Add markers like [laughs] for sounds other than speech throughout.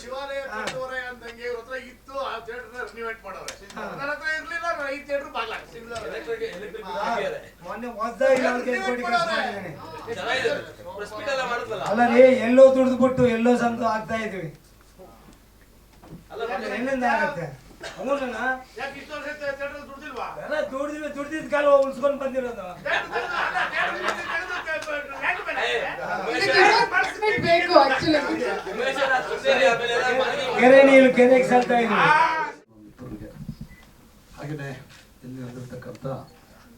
ಶಿವಾಲಯ ಕಟ್ಟುವರೆ ಅಂದಂಗೆ ಇವ್ರ ಹತ್ರ ಇತ್ತು ಆ ಥಿಯೇಟರ್ ರಿನಿವೇಟ್ ಮಾಡವ್ರೆ ನನ್ನ ಹತ್ರ ಇರ್ಲಿಲ್ಲ ಈ ಥಿಯೇಟರ್ ಬಾಗ್ಲ ಎಲೆಕ್ಟ್ರಿಕ್ ಎಲೆಕ್ಟ್ರಿಕ್ ಹಾಕಿದ್ದಾರೆ. ಮೊನ್ನೆ ಹೊಸದಾಗಿ ಅಲ್ಲ ರೀ ಎಲ್ಲೋ ದುಡ್ದು ಎಲ್ಲೋ ಸಂತ ಆಗ್ತಾ ಇದೀವಿ ಅಲ್ಲ ಮೊನ್ನೆ ಎಲ್ಲಿಂದ ಆಗತ್ತೆ? ಅವನನ್ನ ಯಾಕೆ ಇಷ್ಟು ವರ್ಷ ಥಿಯೇಟರ್ ದುಡ್ದಿಲ್ವಾ? ಎಲ್ಲ ದುಡ್ದಿವಿ ದುಡ್ದಿದ್ ಕಾಲ ಉಳ್ಸ್ಕೊಂಡ್ ಬಂದಿರೋದು. ಬೇಕು ಕೆರೆ ನೀರು ಕೆರೆಗೆ ಸಲ್ತಾ ಹಾಗೆಯೇ ಇಲ್ಲಿ ನಡೆದಿರ್ತಕ್ಕಂಥ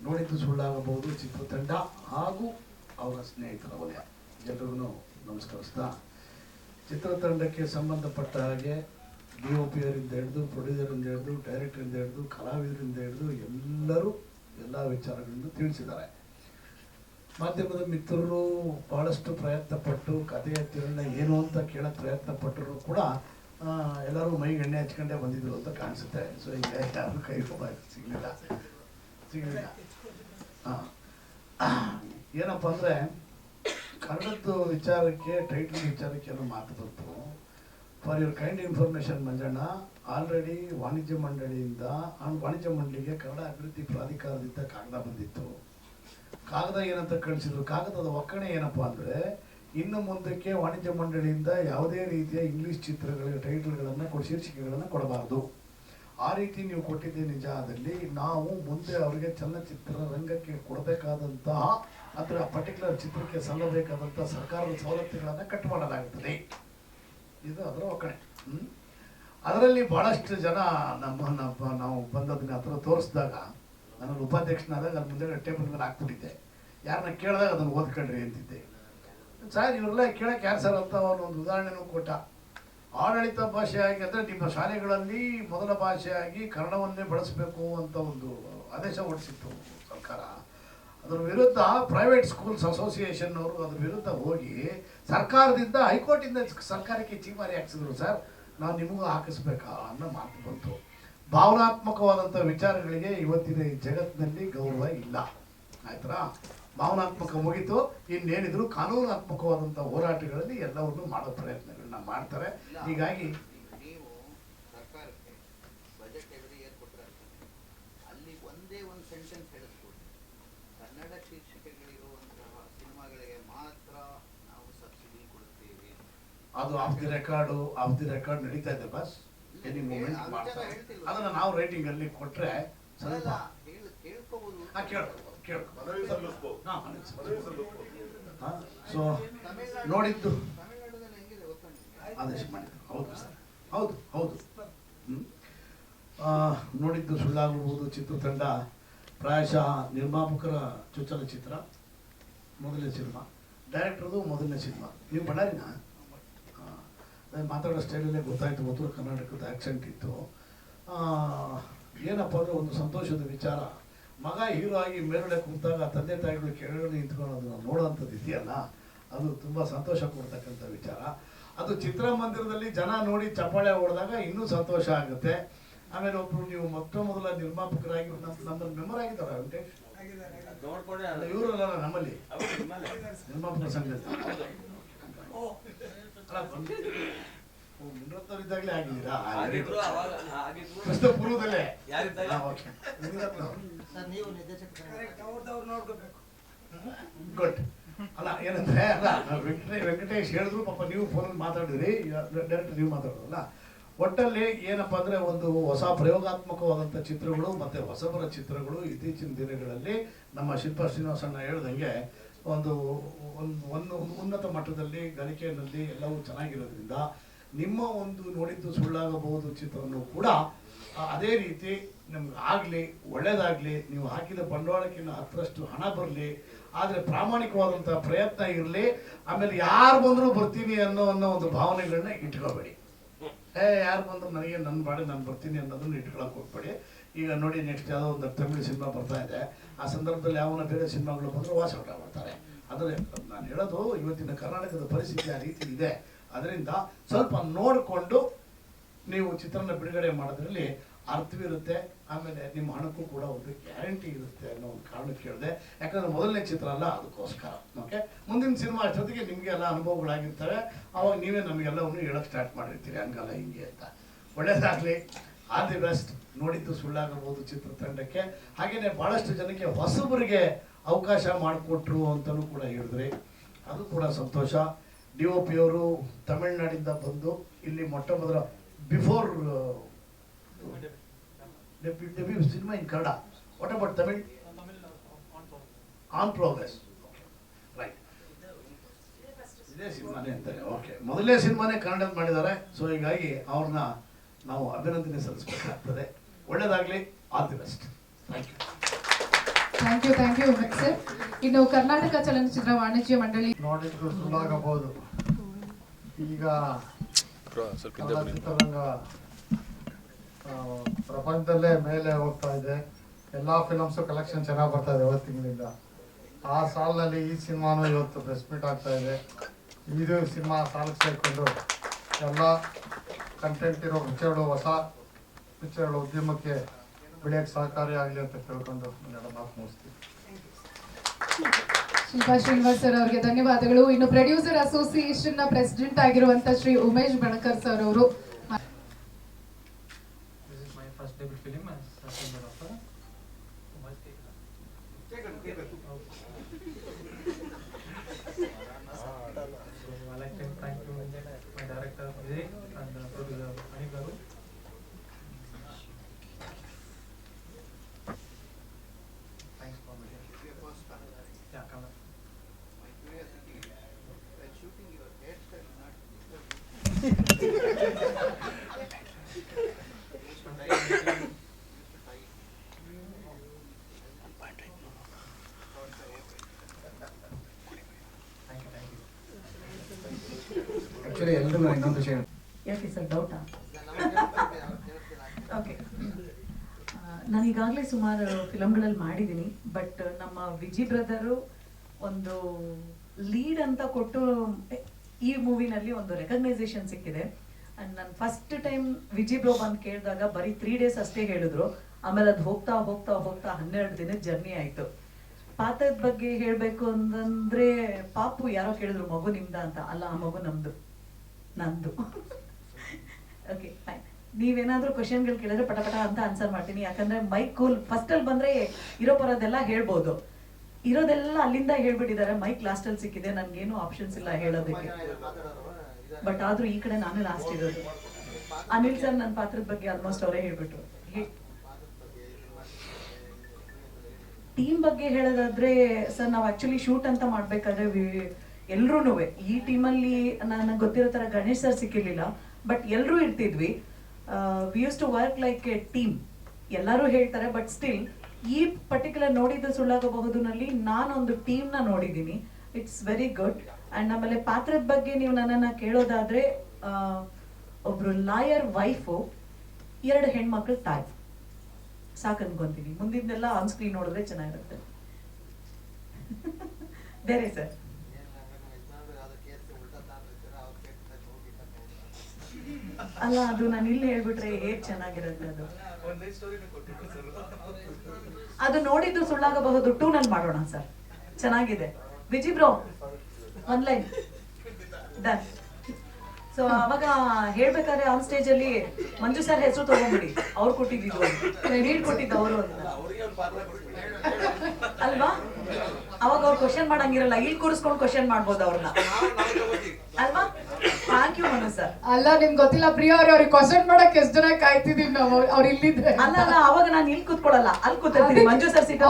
ನೋಡಿದ್ದು ಸುಳ್ಳಾಗಬಹುದು ಚಿತ್ರತಂಡ ಹಾಗೂ ಅವರ ಸ್ನೇಹಿತರ ವಲಯ. ಎಲ್ರಿಗೂ ನಮಸ್ಕರಿಸ್ತಾ ಚಿತ್ರತಂಡಕ್ಕೆ ಸಂಬಂಧಪಟ್ಟ ಹಾಗೆ ಡಿ ಒ ಪಿ ಅವರಿಂದ ಹಿಡಿದು ಪ್ರೊಡ್ಯೂಸರಿಂದ ಹಿಡಿದು ಡೈರೆಕ್ಟರಿಂದ ಹಿಡಿದು ಕಲಾವಿದರಿಂದ ಹಿಡಿದು ಎಲ್ಲರೂ ಎಲ್ಲ ವಿಚಾರಗಳನ್ನು ತಿಳಿಸಿದ್ದಾರೆ. ಮಾಧ್ಯಮದ ಮಿತ್ರರು ಬಹಳಷ್ಟು ಪ್ರಯತ್ನ ಪಟ್ಟು, ಕಥೆಯ ತಿರುಳ ಏನು ಅಂತ ಕೇಳೋಕ್ಕೆ ಪ್ರಯತ್ನ ಪಟ್ಟರು ಕೂಡ ಎಲ್ಲರೂ ಮೈಗೆ ಎಣ್ಣೆ ಹಚ್ಕೊಂಡೇ ಬಂದಿದ್ರು ಅಂತ ಕಾಣಿಸುತ್ತೆ. ಸೊ ಈಗ ಯಾರು ಕೈ ಸಿಗಲಿಲ್ಲ. ಸಿಗಲಿಲ್ಲ. ಏನಪ್ಪ ಅಂದರೆ, ಕನ್ನಡದ್ದು ವಿಚಾರಕ್ಕೆ ಟೈಟಲ್ ವಿಚಾರಕ್ಕೆ ಏನೋ ಮಾತು ಬಂತು. For your kind information Manjanna already ವಾಣಿಜ್ಯ ಮಂಡಳಿಯಿಂದ ವಾಣಿಜ್ಯ ಮಂಡಳಿಗೆ ಕನ್ನಡ ಅಭಿವೃದ್ಧಿ ಪ್ರಾಧಿಕಾರದಿಂದ ಕಾಗದ ಬಂದಿತ್ತು. ಕಾಗದ ಏನಂತ ಕಳಿಸಿದ್ರು ಕಾಗದದ ಒಕ್ಕಣೆ ಏನಪ್ಪಾ ಅಂದ್ರೆ, ಇನ್ನು ಮುಂದಕ್ಕೆ ವಾಣಿಜ್ಯ ಮಂಡಳಿಯಿಂದ ಯಾವುದೇ ರೀತಿಯ ಇಂಗ್ಲಿಷ್ ಚಿತ್ರಗಳ ಟೈಟಲ್ಗಳನ್ನು ಕೊಡ, ಶೀರ್ಷಿಕೆಗಳನ್ನು ಕೊಡಬಾರದು. ಆ ರೀತಿ ನೀವು ಕೊಟ್ಟಿದ್ದೆ ನಿಜ ಆದಲ್ಲಿ ನಾವು ಮುಂದೆ ಅವರಿಗೆ ಚಲನಚಿತ್ರ ರಂಗಕ್ಕೆ ಕೊಡಬೇಕಾದಂತಹ, ಅದರ ಪರ್ಟಿಕ್ಯುಲರ್ ಚಿತ್ರಕ್ಕೆ ಸಲ್ಲಬೇಕಾದಂತಹ ಸರ್ಕಾರದ ಸವಲತ್ತುಗಳನ್ನು ಕಟ್ ಮಾಡಲಾಗುತ್ತದೆ. ಇದು ಅದರ ಒಕ್ಕಣೆ? ಅದರಲ್ಲಿ ಬಹಳಷ್ಟು ಜನ ನಮ್ಮ ನಾವು ಬಂದದನ್ನ ಹತ್ರ ತೋರಿಸಿದಾಗ ನಾನು ಉಪಾಧ್ಯಕ್ಷನಾದಾಗ ಅಲ್ಲಿ ಮುಂದೆ ಟೇಬಲ್ ಮೇಲೆ ಹಾಕ್ಬಿಟ್ಟಿದ್ದೆ. ಯಾರನ್ನ ಕೇಳಿದಾಗ ಅದನ್ನು ಓದ್ಕೊಂಡ್ರಿ ಅಂತಿದ್ದೆ. ಸರ್, ಇವರೆಲ್ಲ ಕೇಳಕ್ಕೆ ಯಾರು ಸರ್ ಅಂತ ಅವನು ಒಂದು ಉದಾಹರಣೆನೂ ಕೊಟ್ಟ. ಆಡಳಿತ ಭಾಷೆಯಾಗಿ ಅಂದರೆ ನಿಮ್ಮ ಶಾಲೆಗಳಲ್ಲಿ ಮೊದಲ ಭಾಷೆಯಾಗಿ ಕನ್ನಡವನ್ನೇ ಬಳಸಬೇಕು ಅಂತ ಒಂದು ಆದೇಶ ಹೊರಡಿಸಿತ್ತು ಸರ್ಕಾರ. ಅದರ ವಿರುದ್ಧ ಪ್ರೈವೇಟ್ ಸ್ಕೂಲ್ಸ್ ಅಸೋಸಿಯೇಷನ್ ಅವರು ಅದ್ರ ವಿರುದ್ಧ ಹೋಗಿ ಸರ್ಕಾರದಿಂದ ಹೈಕೋರ್ಟಿಂದ ಸರ್ಕಾರಕ್ಕೆ ಚೀಮಾರಿ ಹಾಕ್ಸಿದ್ರು. ಸರ್ ನಾವು ನಿಮಗೂ ಹಾಕಿಸ್ಬೇಕಾ ಅನ್ನೋ ಮಾತು ಬಂತು. ಭಾವನಾತ್ಮಕವಾದಂಥ ವಿಚಾರಗಳಿಗೆ ಇವತ್ತಿನ ಜಗತ್ತಿನಲ್ಲಿ ಗೌರವ ಇಲ್ಲ. ಆಯ್ತಾ ಭಾವನಾತ್ಮಕ ಮುಗಿತು. ಇನ್ನೇನಿದ್ರು ಕಾನೂನಾತ್ಮಕವಾದಂಥ ಹೋರಾಟಗಳಲ್ಲಿ ಎಲ್ಲವನ್ನು ಮಾಡೋ ಪ್ರಯತ್ನಗಳನ್ನ ಮಾಡ್ತಾರೆ. ಹೀಗಾಗಿ ಅದು off the record off the record ನಡೀತಾ ಇದೆ ಬಸ್ ಎನಿ ಮೂಮೆಂಟ್ ಮಾಡ್ತಾರೆ? ಅದನ್ನ ನಾವು ರೇಟಿಂಗ್ ಅಲ್ಲಿ ಕೊಟ್ರೆ ಸ್ವಲ್ಪ ಸೊ ನೋಡಿದ್ದು? ಆದೇಶ ಮಾಡಿದ್ರು ಹೌದು ಸರ್. ಹೌದು ಹೌದು. ನೋಡಿದ್ದು ಸುಳ್ಳಾಗಬಹುದು ಚಿತ್ರತಂಡ. ಪ್ರಾಯಶಃ ನಿರ್ಮಾಪಕರ ಚೊಚ್ಚಲ ಚಿತ್ರ. ಮೊದಲನೇ ಸಿನಿಮಾ. ಡೈರೆಕ್ಟರ್ದು ಮೊದಲನೇ ಸಿನಿಮಾ. ನೀವು ಬಳ್ಳಾರಿನ? ನಾನು ಮಾತಾಡೋ ಸ್ಟೈಲಲ್ಲೇ ಗೊತ್ತಾಯಿತು ಉತ್ತರ ಕರ್ನಾಟಕದ ಆ್ಯಕ್ಸೆಂಟ್ ಇತ್ತು. ಆ, ಏನಪ್ಪ ಅಂದರೆ ಒಂದು ಸಂತೋಷದ ವಿಚಾರ. ಮಗ ಹೀರೋ ಆಗಿ ಮೇಲುಗಡೆ ಕೂತಾಗ ತಂದೆ ತಾಯಿಗಳು ಕೆಳಗಡೆ ನಿಂತ್ಕೊಳ್ಳೋದನ್ನ ನೋಡೋವಂಥದ್ದು ಇದೆಯಲ್ಲ ಅದು ತುಂಬ ಸಂತೋಷ ಕೊಡ್ತಕ್ಕಂಥ ವಿಚಾರ. ಅದು ಚಿತ್ರಮಂದಿರದಲ್ಲಿ ಜನ ನೋಡಿ ಚಪ್ಪಾಳೆ ಹೊಡೆದಾಗ ಇನ್ನೂ ಸಂತೋಷ ಆಗುತ್ತೆ. ಆಮೇಲೆ ಒಬ್ಬರು ನೀವು ಮೊತ್ತ ಮೊದಲ ನಿರ್ಮಾಪಕರಾಗಿ ನಮ್ಮ ನಮ್ಮಲ್ಲಿ ಮೆಂಬರ್ ಆಗಿದ್ದಾರೆ ವೆಂಕಟೇಶ್? ಇವರಲ್ಲ ನಮ್ಮಲ್ಲಿ. ನಿರ್ಮಾಪಕ ಸಂಘ ನಿರ್ಮಾಪಕರ ಆಗಿದ್ದೀರಾ? ಕ್ರಿಸ್ತ ಪೂರ್ವದಲ್ಲೇ? ಯಾರಿದ್ದಾಗ ಹಾ, ಓಕೆ. ಸರ್ ನೀವು ನಿರ್ದೇಶಕರು. ಅವ್ರದವ್ರು ನೋಡ್ಕೋಬೇಕು. ಗುಡ್ ಅಲ್ಲ ಏನಂದ್ರೆ ಅಲ್ಲ ವೆಂಕಟೇಶ್ ವೆಂಕಟೇಶ್ ಹೇಳಿದ್ರು ಪಾಪ ನೀವು ಫೋನಲ್ಲಿ ಮಾತಾಡಿದ್ರಿ. ಡೈರೆಕ್ಟ್ ನೀವು ಮಾತಾಡೋದಲ್ಲ. ಒಟ್ಟಲ್ಲಿ ಏನಪ್ಪಾ ಅಂದ್ರೆ ಒಂದು ಹೊಸ ಪ್ರಯೋಗಾತ್ಮಕವಾದಂಥ ಚಿತ್ರಗಳು ಮತ್ತೆ ಹೊಸಬರ ಚಿತ್ರಗಳು ಇತ್ತೀಚಿನ ದಿನಗಳಲ್ಲಿ ನಮ್ಮ ಶಿಲ್ಪ ಶ್ರೀನಿವಾಸಣ್ಣ ಹೇಳ್ದಂಗೆ ಒಂದು ಒಂದು ಒಂದು ಉನ್ನತ ಮಟ್ಟದಲ್ಲಿ, ಗಳಿಕೆಯಲ್ಲಿ ಎಲ್ಲವೂ ಚೆನ್ನಾಗಿರೋದ್ರಿಂದ ನಿಮ್ಮ ಒಂದು ನೋಡಿದ್ದು ಸುಳ್ಳಾಗಬಹುದು ಚಿತ್ರವನ್ನು ಕೂಡ ಅದೇ ರೀತಿ ನಮ್ಗೆ ಆಗಲಿ, ಒಳ್ಳೇದಾಗಲಿ, ನೀವು ಹಾಕಿದ ಬಂಡವಾಳಕ್ಕಿಂತ ಹತ್ತರಷ್ಟು ಹಣ ಬರಲಿ, ಆದರೆ ಪ್ರಾಮಾಣಿಕವಾದಂಥ ಪ್ರಯತ್ನ ಇರಲಿ, ಆಮೇಲೆ ಯಾರು ಬಂದರೂ ಬರ್ತೀನಿ ಅನ್ನೋ ಅನ್ನೋ ಒಂದು ಭಾವನೆಗಳನ್ನ ಇಟ್ಕೋಬೇಡಿ. ಏ, ಯಾರು ಬಂದ್ರು ನನಗೆ ನನ್ನ ಬಾಡಿ ನಾನು ಬರ್ತೀನಿ ಅನ್ನೋದನ್ನು ಇಟ್ಕೊಳಕ್ಕೆ ಹೋಗ್ಬೇಡಿ. ಈಗ ನೋಡಿ ನೆಕ್ಸ್ಟ್ ಯಾವುದೋ ಒಂದು ತಮಿಳು ಸಿನಿಮಾ ಬರ್ತಾ ಇದೆ. ಆ ಸಂದರ್ಭದಲ್ಲಿ ಯಾವನ ಬೇರೆ ಸಿನಿಮಾಗಳು ಬಂದರೂ ವಾಸ ಊಟ ಮಾಡ್ತಾರೆ. ಅಂದರೆ ನಾನು ಹೇಳೋದು ಇವತ್ತಿನ ಕರ್ನಾಟಕದ ಪರಿಸ್ಥಿತಿ ಆ ರೀತಿ ಇದೆ. ಅದರಿಂದ ಸ್ವಲ್ಪ ನೋಡಿಕೊಂಡು ನೀವು ಚಿತ್ರನ ಬಿಡುಗಡೆ ಮಾಡೋದ್ರಲ್ಲಿ ಅರ್ಥವಿರುತ್ತೆ ಆಮೇಲೆ ನಿಮ್ಮ ಹಣಕ್ಕೂ ಕೂಡ ಒಂದು ಗ್ಯಾರಂಟಿ ಇರುತ್ತೆ ಅನ್ನೋ ಒಂದು ಕಾರಣಕ್ಕೆ ಹೇಳಿದೆ. ಯಾಕಂದ್ರೆ ಮೊದಲನೇ ಚಿತ್ರ ಅಲ್ಲ, ಅದಕ್ಕೋಸ್ಕರ. ಓಕೆ ಮುಂದಿನ ಸಿನಿಮಾ ಅಷ್ಟೊತ್ತಿಗೆ ನಿಮಗೆಲ್ಲ ಅನುಭವಗಳಾಗಿರ್ತವೆ. ಅವಾಗ ನೀವೇ ನಮಗೆಲ್ಲವನ್ನು ಹೇಳಕ್ಕೆ ಸ್ಟಾರ್ಟ್ ಮಾಡಿರ್ತೀರಿ. ಹಂಗಲ್ಲ, ಹಿಂಗೆ ಅಂತ. ಒಳ್ಳೇದಾಗಲಿ. ಆಲ್ ದಿ ಬೆಸ್ಟ್ ನೋಡಿದ್ದು ಸುಳ್ಳಾಗಬಹುದು ಚಿತ್ರತಂಡಕ್ಕೆ. ಹಾಗೆಯೇ ಬಹಳಷ್ಟು ಜನಕ್ಕೆ ಹೊಸಬರಿಗೆ ಅವಕಾಶ ಮಾಡಿಕೊಟ್ರು ಅಂತಲೂ ಕೂಡ ಹೇಳಿದ್ರಿ ಅದು ಕೂಡ ಸಂತೋಷ. ಡಿ ಒ ಪಿ ಅವರು ತಮಿಳ್ನಾಡಿಂದ ಬಂದು ಇಲ್ಲಿ ಮೊಟ್ಟ ಮೊದಲ before debut cinema in Kannada. What about Tamil? On progress. Right ಇದೇ ಸಿನಿಮಾನೇ ಅಂತಾರೆ. ಓಕೆ ಮೊದಲನೇ ಸಿನಿಮಾನೇ ಕನ್ನಡದ ಮಾಡಿದ್ದಾರೆ. ಸೊ ಹೀಗಾಗಿ ಅವ್ರನ್ನ ನಾವು ಅಭಿನಂದನೆ ಸಲ್ಲಿಸಬೇಕಾಗ್ತದೆ. ಒಳ್ಳೇದಾಗಲಿ all the best. Thank you thank you thank you sir ಇನ್ನು ಕರ್ನಾಟಕ ಚಲನಚಿತ್ರ ವಾಣಿಜ್ಯ ಮಂಡಳಿ ನೋಡಿದ್ರು ಸುಳ್ಳಾಗಬಹುದು. ಈಗ ಚಿತ್ರರಂಗ ಆ, ಪ್ರಪಂಚದಲ್ಲೇ ಮೇಲೆ ಹೋಗ್ತಾ ಇದೆ. ಎಲ್ಲ ಫಿಲಮ್ಸು ಕಲೆಕ್ಷನ್ ಚೆನ್ನಾಗಿ ಬರ್ತಾ ಇದೆ ಇವತ್ತು ತಿಂಗಳಿಂದ. ಆ ಸಾಲಿನಲ್ಲಿ ಈ ಸಿನಿಮಾನು ಇವತ್ತು ಪ್ರೆಸ್ ಮೀಟ್ ಆಗ್ತಾ ಇದೆ. ಇದು ಸಿನಿಮಾ ಸಾಲಕ್ಕೆ ಸೇರಿಕೊಂಡು ಎಲ್ಲ ಕಂಟೆಂಟ್ ಇರೋ ಪಿಕ್ಚರ್ಗಳು ಹೊಸ ಪಿಕ್ಚರ್ಗಳು ಉದ್ಯಮಕ್ಕೆ ಬೆಳೆಯಕ್ಕೆ ಸಹಕಾರಿಯಾಗಲಿ ಅಂತ ಕೇಳ್ಕೊಂಡು ಮೇಡಮ್ ಮಾತು ಮುಗಿಸ್ತೀವಿ ಶಿಲ್ಪಾ ಶ್ರೀನಿವಾಸ್ ಸರ್ ಅವರಿಗೆ ಧನ್ಯವಾದಗಳು. ಇನ್ನು ಪ್ರೊಡ್ಯೂಸರ್ ಅಸೋಸಿಯೇಷನ್ನ ಪ್ರೆಸಿಡೆಂಟ್ ಆಗಿರುವಂತ ಶ್ರೀ ಉಮೇಶ್ ಬಣಕರ್ ಸರ್ ಅವರು. ಇನ್ನೊಂದು ವಿಷಯ. ಯಾಕೆ ಸರ್ ಡೌಟಾ ಓಕೆ ನಾನು ಈಗಾಗಲೇ ಸುಮಾರು ಫಿಲಮ್ಗಳಲ್ಲಿ ಮಾಡಿದ್ದೀನಿ ಬಟ್ ನಮ್ಮ ವಿಜಿ ಬ್ರದರು ಒಂದು ಲೀಡ್ ಅಂತ ಕೊಟ್ಟು ಈ ಮೂವಿನಲ್ಲಿ ಒಂದು ರೆಕಗ್ನೈಸೇಷನ್ ಸಿಕ್ಕಿದೆ. ಅಂಡ್ ನಾನು ಫಸ್ಟ್ ಟೈಮ್ ವಿಜಿ ಬ್ರೋ ಬಂದು ಕೇಳಿದಾಗ ಬರೀ ತ್ರೀ ಡೇಸ್ ಅಷ್ಟೇ ಹೇಳಿದ್ರು. ಆಮೇಲೆ ಅದು ಹೋಗ್ತಾ ಹೋಗ್ತಾ ಹೋಗ್ತಾ ಹನ್ನೆರಡು ದಿನದ ಜರ್ನಿ ಆಯಿತು. ಪಾತ್ರದ ಬಗ್ಗೆ ಹೇಳಬೇಕು ಅಂತಂದ್ರೆ ಪಾಪು ಯಾರೋ ಕೇಳಿದ್ರು ಮಗು ನಿಮ್ದ ಅಂತ. ಅಲ್ಲ ಆ ಮಗು ನಮ್ದು. ನಂದು. ಓಕೆ ಫೈನ್ ನೀವೇನಾದ್ರೂ ಕ್ವಶನ್ಗಳು ಕೇಳಿದ್ರೆ ಪಟಪಟ ಪಟ ಅಂತ ಆನ್ಸರ್ ಮಾಡ್ತೀನಿ. ಯಾಕಂದ್ರೆ ಮೈಕ್ ಕೂಲ್ ಫಸ್ಟ್ ಅಲ್ಲಿ ಬಂದ್ರೆ ಇರೋ ಬರೋದೆಲ್ಲ ಹೇಳ್ಬೋದು. ಇರೋದೆಲ್ಲ ಅಲ್ಲಿಂದ ಹೇಳ್ಬಿಟ್ಟಿದ್ದಾರೆ. ಮೈಕ್ ಲಾಸ್ಟ್ ಅಲ್ಲಿ ಸಿಕ್ಕಿದೆ. ನನ್ಗೇನು ಆಪ್ಷನ್ಸ್ ಇಲ್ಲ ಹೇಳೋದಕ್ಕೆ. ಬಟ್ ಆದ್ರೂ ಈ ಕಡೆ ನಾನೇ ಲಾಸ್ಟ್ ಇರೋದು. ಅನಿಲ್ ಸರ್ ನನ್ನ ಪಾತ್ರದ ಬಗ್ಗೆ ಆಲ್ಮೋಸ್ಟ್ ಅವರೇ ಹೇಳ್ಬಿಟ್ರು. ಟೀಮ್ ಬಗ್ಗೆ ಹೇಳೋದಾದ್ರೆ ಸರ್ ನಾವು ಆಕ್ಚುಲಿ ಶೂಟ್ ಅಂತ ಮಾಡ್ಬೇಕಾದ್ರೆ ಎಲ್ರೂ ಈ ಟೀಮಲ್ಲಿ ನನಗೆ ಗೊತ್ತಿರೋ ತರ ಗಣೇಶ್ ಸರ್ ಸಿಕ್ಕಿರ್ಲಿಲ್ಲ ಬಟ್ ಎಲ್ಲರೂ ಇರ್ತಿದ್ವಿ. We use to work like a team ಎಲ್ಲರೂ ಹೇಳ್ತಾರೆ ಬಟ್ ಸ್ಟಿಲ್ ಈ ಪರ್ಟಿಕ್ಯುಲರ್ ನೋಡಿದ ಸುಳ್ಳಾಗಬಹುದುನಲ್ಲಿ ನಾನೊಂದು ಟೀಮ್ನ ನೋಡಿದ್ದೀನಿ. ಇಟ್ಸ್ ವೆರಿ ಗುಡ್ ಅಂಡ್ ಆಮೇಲೆ ಪಾತ್ರದ ಬಗ್ಗೆ ನೀವು ನನ್ನನ್ನ ಕೇಳೋದಾದ್ರೆ ಒಬ್ಬರು ಲಾಯರ್ ವೈಫು ಎರಡು ಹೆಣ್ಮಕ್ಳು ತಾಯಿ. ಸಾಕು ಅನ್ಕೊಂತೀನಿ. ಮುಂದಿದ್ದೆಲ್ಲ ಆನ್ ಸ್ಕ್ರೀನ್ ನೋಡಿದ್ರೆ ಚೆನ್ನಾಗಿರುತ್ತೆ. [laughs] ಬೇರೆ ಸರ್ ಏನ್ ನಾನು ಯಜಮಾನ್ರು ಯಾವ್ದೋ ಕೇಸ್ ಉಲ್ಟಾ ತಾಂಡಿರ್ತಾರೆ, ಅವ್ರ ಕೇಳ್ತಾರೆ, ಹೋಗಿ ಕರ್ಕೊಂಡು ಅಲ್ಲ, ಅದು ನಾನು ಇಲ್ಲಿ ಹೇಳ್ಬಿಟ್ರೆ ಏಟ್ ಚೆನ್ನಾಗಿರುತ್ತೆ ಅದು? ಅದು ನೋಡಿದ್ದು ಸುಳ್ಳಾಗಬಹುದು, ಟೂ ನಲ್ಲಿ ಮಾಡೋಣ ಸರ್. ಚೆನ್ನಾಗಿದೆ. Viji bro online done so ಅವಾಗ ಹೇಳ್ಬೇಕಾದ್ರೆ ಆನ್ ಸ್ಟೇಜ್ ಅಲ್ಲಿ ಮಂಜು ಸರ್ ಹೆಸರು ತಗೊಂಡ್ಬಿಡಿ. ಅವ್ರು ಕೊಟ್ಟಿದ್ದು ಕೊಟ್ಟಿದ್ದು ಅವರು ಅಂತ. [laughs] ಅಲ್ವಾ? ಅವಾಗ ಅವ್ರು ಕ್ವಶನ್ ಮಾಡಂಗಿರಲ್ಲ ಇಲ್ಲಿ ಕೂರಿಸ್ಕೊಂಡು ಕ್ವಶನ್ ಮಾಡ್ಬೋದು ಅವ್ರನ್ನ. ಅಲ್ವಾ? ಥ್ಯಾಂಕ್ ಯು ಮನು ಸರ್ ಅಲ್ಲ ನಿಮ್ಗೆ ಗೊತ್ತಿಲ್ಲ ಪ್ರಿಯ ಅವ್ರೆ ಅವ್ರಿಗೆ ಕ್ವಶನ್ ಮಾಡಕ್ ಎಷ್ಟ್ ಜನ ಕಾಯ್ತಿದೀವಿ ನಾವು ಅವ್ರು ಇಲ್ಲಿದ್ರೆ. ಅಲ್ಲ ಅಲ್ಲ ಅವಾಗ ನಾನು ಇಲ್ಲಿ ಕೂತ್ಕೊಳ್ಳಲ್ಲ ಅಲ್ಲಿ ಕೂತಿರ್ತೀನಿ. Manju sir seat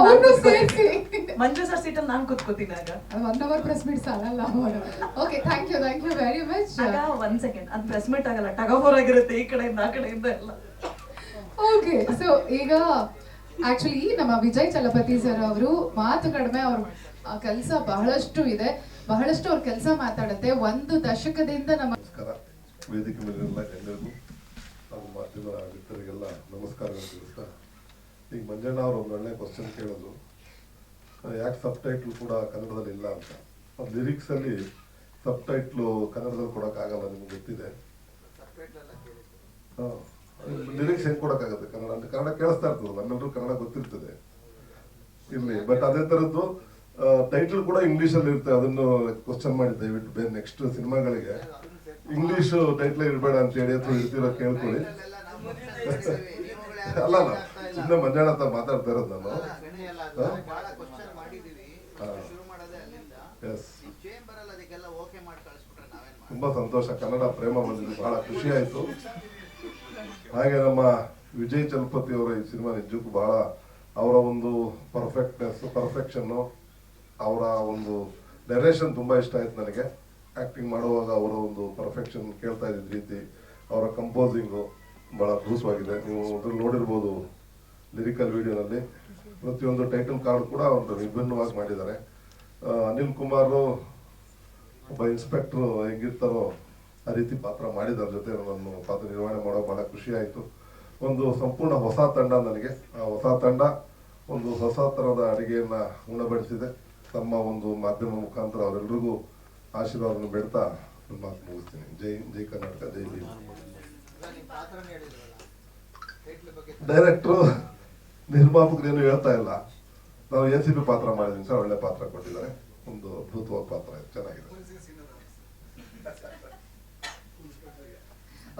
Manju sir seat ನಾನು ಕೂತ್ಕೋತೀನಿ ಆಗ. ಒನ್ ಅವರ್ ಪ್ರೆಸ್ ಮೀಟ್ ಸಾಲಲ್ಲ okay thank you thank you very much ಆಗ ಒನ್ ಸೆಕೆಂಡ್ ಅದು ಪ್ರೆಸ್ ಮೀಟ್ ಆಗಲ್ಲ ಟಗೋಬೋರಾಗಿರುತ್ತೆ ಈ ಕಡೆಯಿಂದ ಆ ಕಡೆಯಿಂದ ಎಲ್ಲ. ಓಕೆ ಸೊ ಈಗ ಆಕ್ಚುಲಿ ನಮ್ಮ ವಿಜಯ್ ಚಲಪತಿ ಸರ್ ಅವರು ಮಾತು ಕಡಿಮೆ ಅವ್ರ ಕೆಲಸ ಬಹಳಷ್ಟು ಇದೆ. ಬಹಳಷ್ಟು ಅವ್ರ ಕೆಲಸ ಮಾತಾಡುತ್ತೆ. ಒಂದು ದಶಕದಿಂದ ನಮ್ಮ ನಮಸ್ಕಾರ. ವೇದಿಕೆ ಮೇಲೆಲ್ಲ ಎಲ್ಲರಿಗೂ ಹಾಗೂ ಮಾಧ್ಯಮ ಮಿತ್ರರಿಗೆಲ್ಲ ನಮಸ್ಕಾರಗಳು ತಿಳಿಸ್ತಾ. ಈಗ ಮಂಜಣ್ಣ ಅವರು ಒಂದು ಒಳ್ಳೆ ಕ್ವಶನ್ ಕೇಳೋದು. ಯಾಕೆ ಸಬ್ ಟೈಟ್ಲ್ ಕೂಡ ಕನ್ನಡದಲ್ಲಿ ಇಲ್ಲ ಅಂತ. ಆ ಲಿರಿಕ್ಸ್ ಅಲ್ಲಿ ಸಬ್ ಟೈಟ್ಲು ಕನ್ನಡದಲ್ಲಿ ಕೊಡೋಕ್ಕಾಗಲ್ಲ ನಿಮ್ಗೆ ಗೊತ್ತಿದೆ. ಹಾ, ಲಿರಿಕ್ಸ್ ಹೆಂಗ್ ಕೊಡಕ್ಕಾಗತ್ತೆ. ಕನ್ನಡ ಅಂತ ಕನ್ನಡ ಕೇಳಿಸ್ತಾ ಇರ್ತದೆ ನನ್ನೆಲ್ಲರೂ ಕನ್ನಡ ಗೊತ್ತಿರ್ತದೆ. ಇಲ್ಲಿ ಬಟ್ ಅದೇ ತರದ್ದು ಟೈಟಲ್ ಕೂಡ ಇಂಗ್ಲಿಷ್ ಅಲ್ಲಿ ಇರುತ್ತೆ. ಅದನ್ನು ಕ್ವಶನ್ ಮಾಡಿ ದಯವಿಟ್ಟು ಬೇರೆ ನೆಕ್ಸ್ಟ್ ಸಿನಿಮಾಗಳಿಗೆ. ಇಂಗ್ಲಿಷ್ ಟೈಟ್ಲ್ ಇರಬೇಡ ಅಂತ ಹೇಳಿ ಅಥವಾ ಇರ್ತಿರೋ ಕೇಳ್ಕೊಳ್ಳಿ. ಅಲ್ಲ ಅಲ್ಲ. ಸುಮ್ಮನೆ ಮಂಜಾಣ ಅಂತ ಮಾತಾಡ್ತಾ ಇರೋದು ನಾನು. ಎಸ್ ತುಂಬಾ ಸಂತೋಷ. ಕನ್ನಡ ಪ್ರೇಮ ಬಂದಿದ್ದು ಬಹಳ ಖುಷಿ ಆಯ್ತು. ಹಾಗೆ ನಮ್ಮ ವಿಜಯ್ ಚಲಪತಿ ಅವರ ಈ ಸಿನಿಮಾ ನಿಜಕ್ಕೂ ಬಹಳ ಅವರ ಒಂದು ಪರ್ಫೆಕ್ಟ್ನೆಸ್ ಪರ್ಫೆಕ್ಷನ್ನು ಅವರ ಒಂದು ಡೈರೆಕ್ಷನ್ ತುಂಬ ಇಷ್ಟ ಆಯ್ತು ನನಗೆ. ಆ್ಯಕ್ಟಿಂಗ್ ಮಾಡುವಾಗ ಅವರ ಒಂದು ಪರ್ಫೆಕ್ಷನ್ ಕೇಳ್ತಾ ಇದ್ದ ರೀತಿ ಅವರ ಕಂಪೋಸಿಂಗು ಭಾಳ ಭೂಸವಾಗಿದೆ ನೀವು ಅದ್ರಲ್ಲಿ ನೋಡಿರ್ಬೋದು ಲಿರಿಕಲ್ ವಿಡಿಯೋನಲ್ಲಿ ಪ್ರತಿಯೊಂದು ಟೈಟಲ್ ಕಾರ್ಡ್ ಕೂಡ ಒಂದು ವಿಭಿನ್ನವಾಗಿ ಮಾಡಿದ್ದಾರೆ. ಅನಿಲ್ ಕುಮಾರ್ ಒಬ್ಬ ಇನ್ಸ್ಪೆಕ್ಟ್ರು ಹೆಂಗಿರ್ತಾರೋ ಆ ರೀತಿ ಪಾತ್ರ ಮಾಡಿದಾರ ಜೊತೆ ನಾನು ಪಾತ್ರ ನಿರ್ವಹಣೆ ಮಾಡೋ ಬಹಳ ಖುಷಿ ಆಯ್ತು. ಒಂದು ಸಂಪೂರ್ಣ ಹೊಸ ತಂಡ ನನಗೆ. ಆ ಹೊಸ ತಂಡ ಒಂದು ಹೊಸ ಥರದ ಅಡುಗೆಯನ್ನು ಉಣಬಡಿಸಿದೆ. ತಮ್ಮ ಒಂದು ಮಾಧ್ಯಮ ಮುಖಾಂತರ ಅವರೆಲ್ಲರಿಗೂ ಆಶೀರ್ವಾದವನ್ನು ಬೇಡ್ತಾ ನನ್ನ ಮಾತು ಮುಗಿಸ್ತೀನಿ. ಜೈ ಜೈ ಕರ್ನಾಟಕ, ಜೈ ಭೀಮ್. ಡೈರೆಕ್ಟ್ರು ನಿರ್ಮಾಪಕರೇನು ಹೇಳ್ತಾ ಇಲ್ಲ. ನಾವು ಎ ಸಿ ಪಿ ಪಾತ್ರ ಮಾಡಿದ್ದೀನಿ ಸರ್, ಒಳ್ಳೆ ಪಾತ್ರ ಕೊಟ್ಟಿದ್ದಾರೆ. ಒಂದು ಅದ್ಭುತವಾದ ಪಾತ್ರ, ಚೆನ್ನಾಗಿದೆ.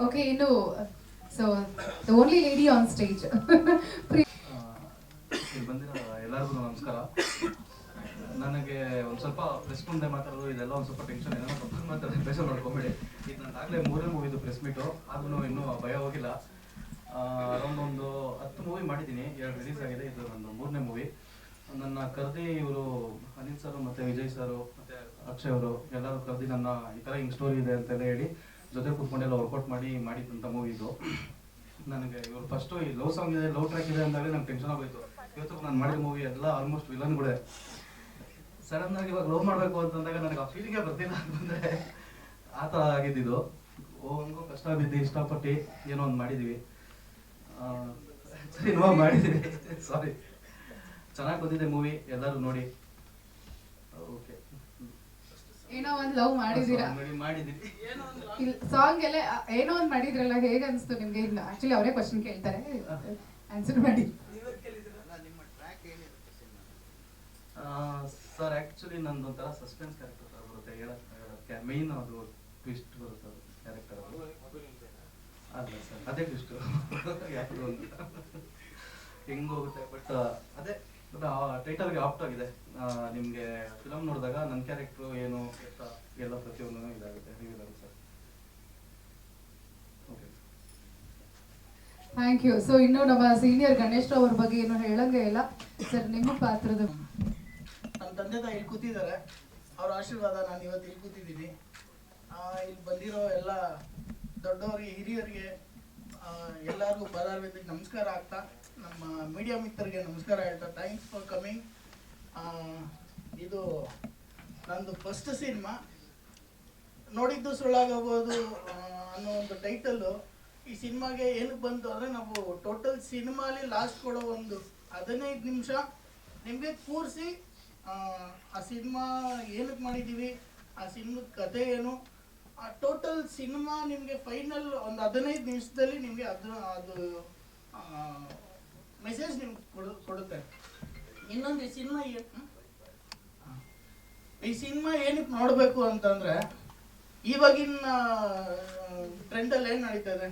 ಓಕೆ ಇನ್ನು so the only lady on stage ಬಂದಿರೋ ಎಲ್ಲರಿಗೂ ನಮಸ್ಕಾರ. ನನಗೆ ಒಂದು ಸ್ವಲ್ಪ ಪ್ರೆಸ್ ಮುಂದೆ ಮಾತಾಡೋದು, ಇದೆಲ್ಲ ಒಂದು ಸ್ವಲ್ಪ ಟೆನ್ಷನ್ ಏನೋ ಸ್ವಲ್ಪ ಮಾತಾಡೋದು ಬೇಸರ ಮಾಡ್ಕೊಂಬೇಡಿ. ಇದು ನಾನು ಆಗಲೇ ಮೂರೇ ಮೂವಿದು ಪ್ರೆಸ್ ಮೀಟು ಆದ್ರೂ ಇನ್ನೂ ಭಯ ಹೋಗಿಲ್ಲ. ಅರೌಂಡ್ ಒಂದು ಹತ್ತು ಮೂವಿ ಮಾಡಿದ್ದೀನಿ, ಎರಡು ರಿಲೀಸ್ ಆಗಿದೆ, ಇದು ನನ್ನ ಮೂರನೇ ಮೂವಿ ನನ್ನ ಕರೆದಿ ಇವರು ಅನಿಲ್ ಸರ್ ಮತ್ತು ವಿಜಯ್ ಸರ್ ಮತ್ತು ಅಕ್ಷಯ್ ಅವರು ಎಲ್ಲರೂ ಕರೆದಿ ನನ್ನ ಈ ಥರ ಹಿಂಗೆ ಸ್ಟೋರಿ ಇದೆ ಅಂತೆಲ್ಲ ಹೇಳಿ ಜೊತೆ ಕೂತ್ಕೊಂಡೆಲ್ಲ ವರ್ಕೌಟ್ ಮಾಡಿ ಮಾಡಿದಂಥ ಮೂವಿ ಇದು. ನನಗೆ ಇವರು ಫಸ್ಟು ಈ ಲವ್ ಸಾಂಗ್ ಇದೆ ಲವ್ ಟ್ರ್ಯಾಕ್ ಇದೆ ಅಂದಾಗ ನಂಗೆ ಟೆನ್ಷನ್ ಆಗೋಯ್ತು. ಇವತ್ತು ನಾನು ಮಾಡಿದ ಮೂವಿ ಎಲ್ಲ ಆಲ್ಮೋಸ್ಟ್ ವಿಲನ್ಗಳೇ ಸಡನ್ ಆಗಿ ಇವಾಗ ಲವ್ ಮಾಡಬೇಕು ಅಂತಂದಾಗ ನನಗೆ ಆ ಫೀಲಿಂಗೇ ಬರ್ತಿಲ್ಲ ಅಂತಂದರೆ ಆ ಥರ ಆಗಿದ್ದಿದ್ದು ಹಂಗೋ ಕಷ್ಟ ಬಿದ್ದು, ಇಷ್ಟಪಟ್ಟು ಏನೋ ಒಂದು ಮಾಡಿದೀವಿ. ಸಿನಿಮಾ ಮಾಡಿದ್ದೀವಿ ಸಾರಿ [laughs] ಚೆನ್ನಾಗಿ ಬಂದಿದೆ ಮೂವಿ ಎಲ್ಲರೂ ನೋಡಿ. ಏನೋ ಒಂದ್ ಲವ್ ಮಾಡಿದೀರಾ ಮಾಡಿದೀವಿ ಸಾಂಗ್ ಎಲ್ಲ ಏನೋ ಒಂದ್ ಮಾಡಿದ್ರಲ್ಲ ಹೇಗೆ ಅನ್ಸ್ತು ನಿಮ್ಗೆ? ಆಕ್ಚುಲಿ ಅವರೇ ಕ್ವಶನ್ ಕೇಳ್ತಾರೆ. ಆನ್ಸರ್ ಮಾಡಿ. ಅಲ್ಲ ನಿಮ್ಮ ಟ್ರ್ಯಾಕ್ ಏನಿರುತ್ತೆ ಸಿನಿಮಾ? ಸರ್ ಆ್ಯಕ್ಚುಲಿ ನಂದು ಒಂಥರ ಸಸ್ಪೆನ್ಸ್ ಕ್ಯಾರೆಕ್ಟರ್ ಬರುತ್ತೆ. ಹೇಳಕ್ಕೆ ಮೇನ್ ಅದು ಟ್ವಿಸ್ಟ್ ಬರುತ್ತೆ ಅದು ಕ್ಯಾರೆಕ್ಟರ್ ಅಲ್ಲ ಸರ್ ಅದೇ ಟ್ವಿಸ್ಟ್ ಯಾವುದು ಅಂತ ಹೆಂಗ್ ಹೋಗುತ್ತೆ ಬಟ್ ಅದೇ ಟೈಟಲ್ಗೆ ಆಪ್ಟ್ ಆಗಿದೆ. ನಿಮಗೆ ಫಿಲಮ್ ನೋಡಿದಾಗ ನನ್ನ ಕ್ಯಾರೆಕ್ಟ್ರು ಏನು ಕೆಟ್ಟ ಎಲ್ಲ ಪ್ರತಿಯೊಂದು ಇದಾಗುತ್ತೆ. Reveal sir okay thank you so ಇನ್ನು ನಮ್ಮ ಸೀನಿಯರ್ ಗಣೇಶ್ ರಾವ್ ಅವ್ರ ಬಗ್ಗೆ ಏನು ಹೇಳಂಗೆ ಇಲ್ಲ. ಸರ್ ನಿಮ್ಮ ಪಾತ್ರದ ನನ್ನ ತಂದೆ ತಾಯಿ ಇಲ್ಲಿ ಕೂತಿದ್ದಾರೆ. ಅವ್ರ ಆಶೀರ್ವಾದ ನಾನು ಇವತ್ತು ಇಲ್ಲಿ ಕೂತಿದ್ದೀನಿ. ಆ, ಇಲ್ಲಿ ಬಂದಿರೋ ಎಲ್ಲ ದೊಡ್ಡವರಿಗೆ ಹಿರಿಯರಿಗೆ ಎಲ್ಲರಿಗೂ ಬದಲಾವಣೆ ನಮಸ್ಕಾರ ಆಗ್ತಾ ನಮ್ಮ ಮೀಡಿಯಾ ಮಿತ್ರರಿಗೆ ನಮಸ್ಕಾರ ಹೇಳ್ತಾ ಥ್ಯಾಂಕ್ಸ್ ಫಾರ್ ಕಮಿಂಗ್ ಇದು ನಂದು ಫಸ್ಟ್ ಸಿನಿಮಾ ನೋಡಿದ್ದು ಸುಳ್ಳಾಗಬಹುದು ಅನ್ನೋ ಒಂದು ಟೈಟಲ್ಲು ಈ ಸಿನಿಮಾಗೆ ಏನಕ್ಕೆ ಬಂತು ಅಂದರೆ ನಾವು ಟೋಟಲ್ ಸಿನಿಮಾಲಿ ಲಾಸ್ಟ್ ಕೊಡೋ ಒಂದು ಹದಿನೈದು ನಿಮಿಷ ನಿಮಗೆ ಕೂರಿಸಿ, ಆ ಸಿನಿಮಾ ಏನಕ್ಕೆ ಮಾಡಿದ್ದೀವಿ, ಆ ಸಿನಿಮಾದ ಕತೆ ಏನು, ಆ ಟೋಟಲ್ ಸಿನಿಮಾ ನಿಮಗೆ ಫೈನಲ್ ಒಂದು ಹದಿನೈದು ನಿಮಿಷದಲ್ಲಿ ನಿಮಗೆ ಅದು ಅದು ಮೆಸೇಜ್ ನಿಮ್ಗೆ ಕೊಡು ಕೊಡುತ್ತೆ. ಇನ್ನೊಂದು ಈ ಸಿನಿಮಾ ಈ ಸಿನಿಮಾ ಏನಕ್ಕೆ ನೋಡಬೇಕು ಅಂತಂದ್ರೆ, ಇವಾಗಿನ ಟ್ರೆಂಡಲ್ಲಿ ಏನು ನಡೀತಾ ಇದೆ?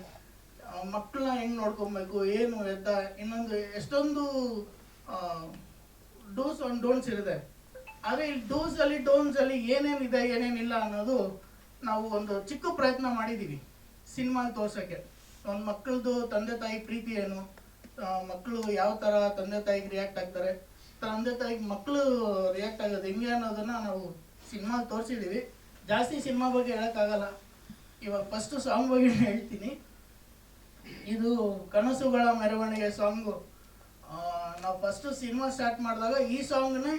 ಮಕ್ಕಳನ್ನ ಹೆಂಗೆ ನೋಡ್ಕೊಬೇಕು, ಏನು ಎತ್ತ ಇನ್ನೊಂದು ಎಷ್ಟೊಂದು ಡೂಸ್ ಒಂದು ಡೋನ್ಸ್ ಇರುತ್ತೆ. ಆದರೆ ಈ ಡೋಸಲ್ಲಿ ಡೋನ್ಸಲ್ಲಿ ಏನೇನಿದೆ ಏನೇನಿಲ್ಲ ಅನ್ನೋದು ನಾವು ಒಂದು ಚಿಕ್ಕ ಪ್ರಯತ್ನ ಮಾಡಿದ್ದೀವಿ ಸಿನಿಮಾ ತೋರ್ಸೋಕ್ಕೆ. ಒಂದು ಮಕ್ಕಳದು ತಂದೆ ತಾಯಿ ಪ್ರೀತಿ ಏನು? ಮಕ್ಕಳು ಯಾವ ಥರ ತಂದೆ ತಾಯಿಗೆ ರಿಯಾಕ್ಟ್ ಆಗ್ತಾರೆ? ತಂದೆ ತಾಯಿಗೆ ಮಕ್ಕಳು ರಿಯಾಕ್ಟ್ ಆಗೋದು ಹೆಂಗೆ ಅನ್ನೋದನ್ನ ನಾವು ಸಿನಿಮಾ ತೋರಿಸಿದ್ದೀವಿ ಜಾಸ್ತಿ ಸಿನಿಮಾ ಬಗ್ಗೆ ಹೇಳೋಕ್ಕಾಗಲ್ಲ. ಇವಾಗ ಫಸ್ಟ್ ಸಾಂಗ್ ಬಗ್ಗೆ ಹೇಳ್ತೀನಿ. ಇದು ಕನಸುಗಳ ಮೆರವಣಿಗೆ ಸಾಂಗು ನಾವು ಫಸ್ಟ್ ಸಿನಿಮಾ ಸ್ಟಾರ್ಟ್ ಮಾಡಿದಾಗ ಈ ಸಾಂಗ್ನೇ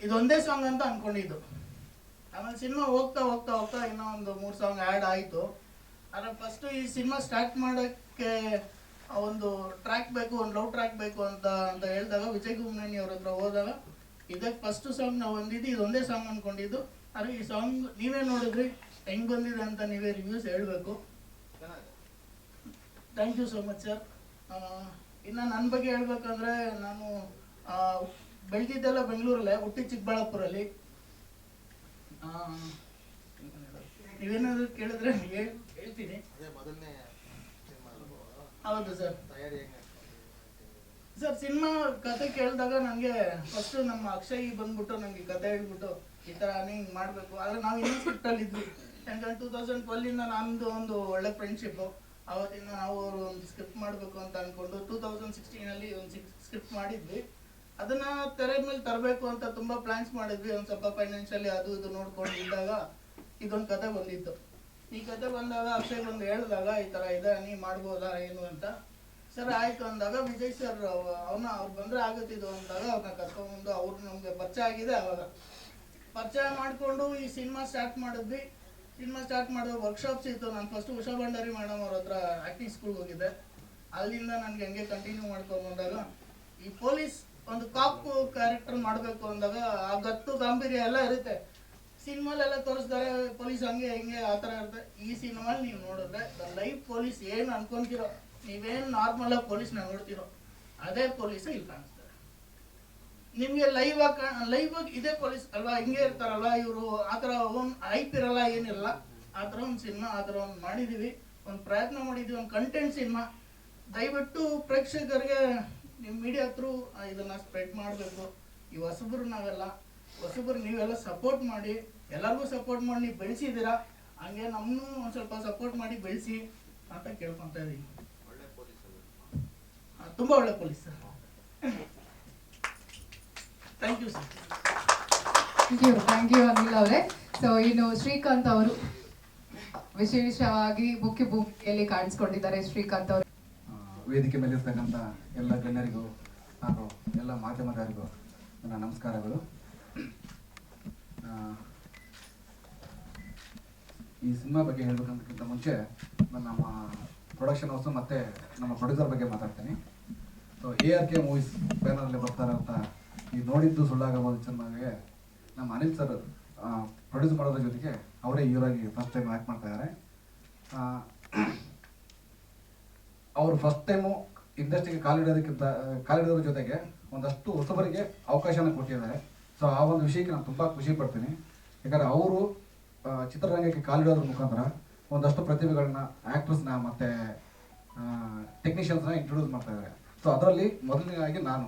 ಇದೊಂದೇ ಸಾಂಗ್ ಅಂತ ಅಂದ್ಕೊಂಡಿದ್ದು ಆಮೇಲೆ ಸಿನಿಮಾ ಹೋಗ್ತಾ ಹೋಗ್ತಾ ಹೋಗ್ತಾ ಇನ್ನೂ ಒಂದು ಮೂರು ಸಾಂಗ್ ಆ್ಯಡ್ ಆಯಿತು. ಆದರೆ ಫಸ್ಟು ಈ ಸಿನಿಮಾ ಸ್ಟಾರ್ಟ್ ಮಾಡೋಕ್ಕೆ ಒಂದು ಟ್ರ್ಯಾಕ್ ಬೇಕು, ಒಂದು ಲವ್ ಟ್ರ್ಯಾಕ್ ಬೇಕು ಅಂತ ಅಂತ ಹೇಳಿದಾಗ ವಿಜಯ್ ಗುಮ್ನೇನಿ ಅವ್ರ ಹತ್ರ ಹೋದಾಗ ಇದಕ್ಕೆ ಫಸ್ಟ್ ಸಾಂಗ್ ನಾವು ಬಂದಿದ್ದು ಇದೊಂದೇ ಸಾಂಗ್ ಅನ್ಕೊಂಡಿದ್ದು. ಆದರೆ ಈ ಸಾಂಗ್ ನೀವೇ ನೋಡಿದ್ರಿ, ಹೆಂಗ್ ಬಂದಿದೆ ಅಂತ ನೀವೇ ರಿವ್ಯೂಸ್ ಹೇಳಬೇಕು. Thank you so much sir ಇನ್ನು ನನ್ನ ಬಗ್ಗೆ ಹೇಳ್ಬೇಕಂದ್ರೆ ನಾನು ಬೆಳ್ದಿದ್ದೆಲ್ಲ ಬೆಂಗಳೂರಲ್ಲೇ, ಹುಟ್ಟಿ ಚಿಕ್ಕಬಳ್ಳಾಪುರಲ್ಲಿ. ನೀವೇನಾದ್ರು ಕೇಳಿದ್ರೆ ಹೇಳ್- ಹೇಳ್ತೀನಿ. ಹೌದು ಸರ್. ಸರ್, ಸಿನಿಮಾ ಕತೆ ಕೇಳಿದಾಗ ನನಗೆ ಫಸ್ಟ್ ನಮ್ಮ ಅಕ್ಷಯ್ ಬಂದ್ಬಿಟ್ಟು ನನಗೆ ಕತೆ ಹೇಳ್ಬಿಟ್ಟು ಈ ಥರ ಹಿಂಗೆ ಮಾಡಬೇಕು. ಆದ್ರೆ ನಾವು ಇನ್ನೂ ಸ್ಕ್ರಿಪ್ಟಲ್ಲಿ ಇದ್ವಿ. ಯಾಕಂದ್ರೆ ಟೂ ತೌಸಂಡ್ ಟ್ವೆಲ್ಲಿಂದ ನಮ್ಮದು ಒಂದು ಒಳ್ಳೆ ಫ್ರೆಂಡ್ಶಿಪ್ಪು ಅವತ್ತಿಂದ ನಾವು ಒಂದು ಸ್ಕ್ರಿಪ್ಟ್ ಮಾಡಬೇಕು ಅಂತ ಅಂದ್ಕೊಂಡು ಟೂ ತೌಸಂಡ್ ಸಿಕ್ಸ್ಟೀನಲ್ಲಿ ಒಂದು ಸ್ಕ್ರಿಪ್ಟ್ ಮಾಡಿದ್ವಿ. ಅದನ್ನ ತೆರೆ ಮೇಲೆ ತರಬೇಕು ಅಂತ ತುಂಬಾ ಪ್ಲಾನ್ಸ್ ಮಾಡಿದ್ವಿ. ಒಂದು ಸ್ವಲ್ಪ ಫೈನಾನ್ಷಿಯಲಿ ಅದು ಇದು ನೋಡ್ಕೊಂಡು ಇದ್ದಾಗ ಇದೊಂದು ಕತೆ ಬಂದಿತ್ತು. ಈ ಕತೆ ಬಂದಾಗ ಅಕ್ಷಯ್ ಬಂದು ಹೇಳಿದಾಗ, ಈ ಥರ ಇದೆ, ನೀ ಮಾಡ್ಬೋದಾ, ಏನು ಅಂತ? ಸರ್, ಆಯ್ತು, ಅಂದಾಗ ವಿಜಯ್ ಸರ್ ಅವನ, ಅವ್ರು ಬಂದರೆ ಆಗುತ್ತಿದ್ದು ಅಂದಾಗ ಅವ್ರನ್ನ ಕರ್ಕೊಂಡ್ಬಂದು ಅವ್ರು ನಮಗೆ ಪರಿಚಯ ಆಗಿದೆ ಅವಾಗ. ಪರಿಚಯ ಮಾಡಿಕೊಂಡು ಈ ಸಿನಿಮಾ ಸ್ಟಾರ್ಟ್ ಮಾಡಿದ್ವಿ. ಸಿನಿಮಾ ಸ್ಟಾರ್ಟ್ ಮಾಡಿದ ವರ್ಕ್ಶಾಪ್ಸ್ ಇತ್ತು. ನಾನು ಫಸ್ಟ್ ಉಷಾ ಭಂಡಾರಿ ಮೇಡಮ್ ಅವ್ರ ಹತ್ರ ಆಕ್ಟಿಂಗ್ ಸ್ಕೂಲ್ಗೆ ಹೋಗಿದ್ದೆ. ಅಲ್ಲಿಂದ ನನಗೆ ಹಂಗೆ ಕಂಟಿನ್ಯೂ ಮಾಡ್ಕೊಂಡು ಬಂದಾಗ, ಈ ಪೊಲೀಸ್ ಒಂದು ಕಾಪ್ ಕ್ಯಾರೆಕ್ಟರ್ ಮಾಡಬೇಕು ಅಂದಾಗ ಆ ಗತ್ತು ಗಾಂಭೀರ್ಯ ಎಲ್ಲ ಇರುತ್ತೆ. ಸಿನಿಮಾಲೆಲ್ಲ ತೋರಿಸ್ತಾರೆ, ಪೊಲೀಸ್ ಹಂಗೆ, ಹಿಂಗೆ, ಆ ಥರ ಇರುತ್ತೆ. ಈ ಸಿನಿಮಾಲಿ ನೀವು ನೋಡಿದ್ರೆ ಲೈವ್ ಪೊಲೀಸ್ ಏನು ಅನ್ಕೊಂತೀರೋ, ನೀವೇನು ನಾರ್ಮಲ್ ಆಗಿ ಪೊಲೀಸ್ನ ನೋಡ್ತಿರೋ, ಅದೇ ಪೊಲೀಸ್ ಇಲ್ಲಿ ಕಾಣಿಸ್ತಾರೆ. ನಿಮಗೆ ಲೈವ್ ಆಗಿ ಲೈವ್ ಆಗಿ ಇದೇ ಪೊಲೀಸ್ ಅಲ್ವಾ, ಹಿಂಗೆ ಇರ್ತಾರಲ್ಲ ಇವರು ಆ ಥರ ಒಂದು ಐಪ್ ಇರಲ್ಲ, ಏನಿಲ್ಲ. ಆ ಥರ ಒಂದು ಸಿನಿಮಾ, ಆ ಥರ ಒಂದು ಮಾಡಿದೀವಿ. ಒಂದು ಪ್ರಯತ್ನ ಮಾಡಿದೀವಿ, ಒಂದು ಕಂಟೆಂಟ್ ಸಿನಿಮಾ. ದಯವಿಟ್ಟು ಪ್ರೇಕ್ಷಕರಿಗೆ ನಿಮ್ಮ ಮೀಡಿಯಾ ಥ್ರೂ ಇದನ್ನ ಸ್ಪ್ರೆಡ್ ಮಾಡಬೇಕು. ಈ ಹೊಸಬ್ರು ನಾವೆಲ್ಲ, ಹೊಸಬ್ರು ನೀವೆಲ್ಲ ಸಪೋರ್ಟ್ ಮಾಡಿ ಎಲ್ಲರಿಗೂ ಸಪೋರ್ಟ್ ಮಾಡಿ ನೀವು ಬೆಳೆಸಿದ್ದೀರಾ? ಹಂಗೆ ನಮ್ಮನ್ನು ಒಂದು ಸ್ವಲ್ಪ ಸಪೋರ್ಟ್ ಮಾಡಿ ಬೆಳೆಸಿ ಅಂತ ಕೇಳ್ಕೊತಾ ಇದ್ದೀನಿ ತುಂಬ ಒಳ್ಳೆ police sir thank you sir thank you thank you Anil ಅವರೇ. ಸೊ ಇನ್ನು ಶ್ರೀಕಾಂತ್ ಅವರು ವಿಶೇಷವಾಗಿ ಮುಖ್ಯ ಭೂಮಿಕೆಯಲ್ಲಿ ಕಾಣಿಸ್ಕೊಂಡಿದ್ದಾರೆ ಶ್ರೀಕಾಂತ್ ಅವರು. ವೇದಿಕೆ ಮೇಲೆ ಇರ್ತಕ್ಕಂಥ ಎಲ್ಲ ಜನರಿಗೂ ಹಾಗೂ ಎಲ್ಲ ಮಾಧ್ಯಮದವರಿಗೂ ನನ್ನ ನಮಸ್ಕಾರಗಳು. ಆ, ಈ ಸಿನಿಮಾ ಬಗ್ಗೆ ಹೇಳ್ಬೇಕಂತಕ್ಕಿಂತ ಮುಂಚೆ ನಾನು ನಮ್ಮ ಪ್ರೊಡಕ್ಷನ್ ಹೌಸು ಮತ್ತು ನಮ್ಮ ಪ್ರೊಡ್ಯೂಸರ್ ಬಗ್ಗೆ ಮಾತಾಡ್ತೀನಿ. So A R K movies ಬ್ಯಾನರಲ್ಲಿ ಬರ್ತಾರೆ ಅಂತ ಈ ನೋಡಿದ್ದು ಸುಳ್ಳಾಗಬಹುದು ಸಿನಿಮಾಗೆ ನಮ್ಮ ಅನಿಲ್ ಸರ್ ಪ್ರೊಡ್ಯೂಸ್ ಮಾಡೋದ್ರ ಜೊತೆಗೆ ಅವರೇ ಹೀರೋ ಆಗಿ ಫಸ್ಟ್ ಟೈಮ್ ಆ್ಯಕ್ಟ್ ಮಾಡ್ತಾ ಇದ್ದಾರೆ ಅವರು ಫಸ್ಟ್ ಟೈಮು ಇಂಡಸ್ಟ್ರಿಗೆ ಕಾಲಿಡೋದಕ್ಕಿಂತ ಕಾಲಿಡೋದ್ರ ಜೊತೆಗೆ ಒಂದಷ್ಟು ಹೊಸಬರಿಗೆ ಅವಕಾಶನ ಕೊಟ್ಟಿದ್ದಾರೆ. ಸೊ ಆ ಒಂದು ವಿಷಯಕ್ಕೆ ನಾನು ತುಂಬ ಖುಷಿ ಪಡ್ತೀನಿ. ಯಾಕಂದರೆ ಅವರು ಚಿತ್ರರಂಗಕ್ಕೆ ಕಾಲಿಡೋದ್ರ ಮುಖಾಂತರ ಒಂದಷ್ಟು ಪ್ರತಿಭೆಗಳನ್ನ ಆ್ಯಕ್ಟ್ರಸ್ನ ಮತ್ತು ಟೆಕ್ನಿಷಿಯನ್ಸ್ನ ಇಂಟ್ರೊಡ್ಯೂಸ್ ಮಾಡ್ತಾ ಇದ್ದಾರೆ ಸೊ ಅದರಲ್ಲಿ ಮೊದಲನೇದಾಗಿ ನಾನು.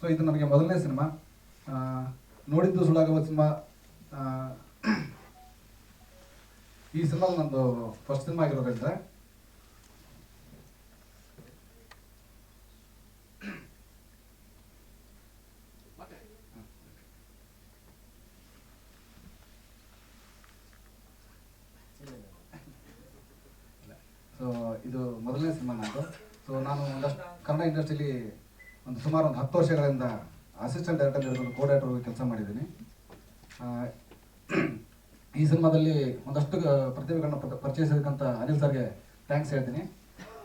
ಸೊ ಇದು ನನಗೆ ಮೊದಲನೇ ಸಿನಿಮಾ. ನೋಡಿದ್ದು ಸುಳ್ಳಾಗುವ ಸಿನಿಮಾ. ಈ ಸಿನಿಮಾ ನಂದು ಫಸ್ಟ್ ಸಿನಿಮಾ ಆಗಿರೋದ್ರಿಂದ ಸೊ ಇದು ಮೊದಲನೇ ಸಿನಿಮಾ ಅದು ಸೊ ನಾನು ಒಂದಷ್ಟು ಕನ್ನಡ ಇಂಡಸ್ಟ್ರಿಲಿ ಒಂದು ಸುಮಾರು ಒಂದು ಹತ್ತು ವರ್ಷಗಳಿಂದ ಅಸಿಸ್ಟೆಂಟ್ ಡೈರೆಕ್ಟರ್ ಇರೋದು ಕೋ ಡೈರೆಕ್ಟರ್ ಕೆಲಸ ಮಾಡಿದ್ದೀನಿ. ಈ ಸಿನಿಮಾದಲ್ಲಿ ಒಂದಷ್ಟು ಪ್ರತಿಭೆಗಳನ್ನ ಪ್ರ- ಪರಿಚಯಿಸಿದಂಥ ಅನಿಲ್ ಸರ್ಗೆ ಥ್ಯಾಂಕ್ಸ್ ಹೇಳ್ತೀನಿ.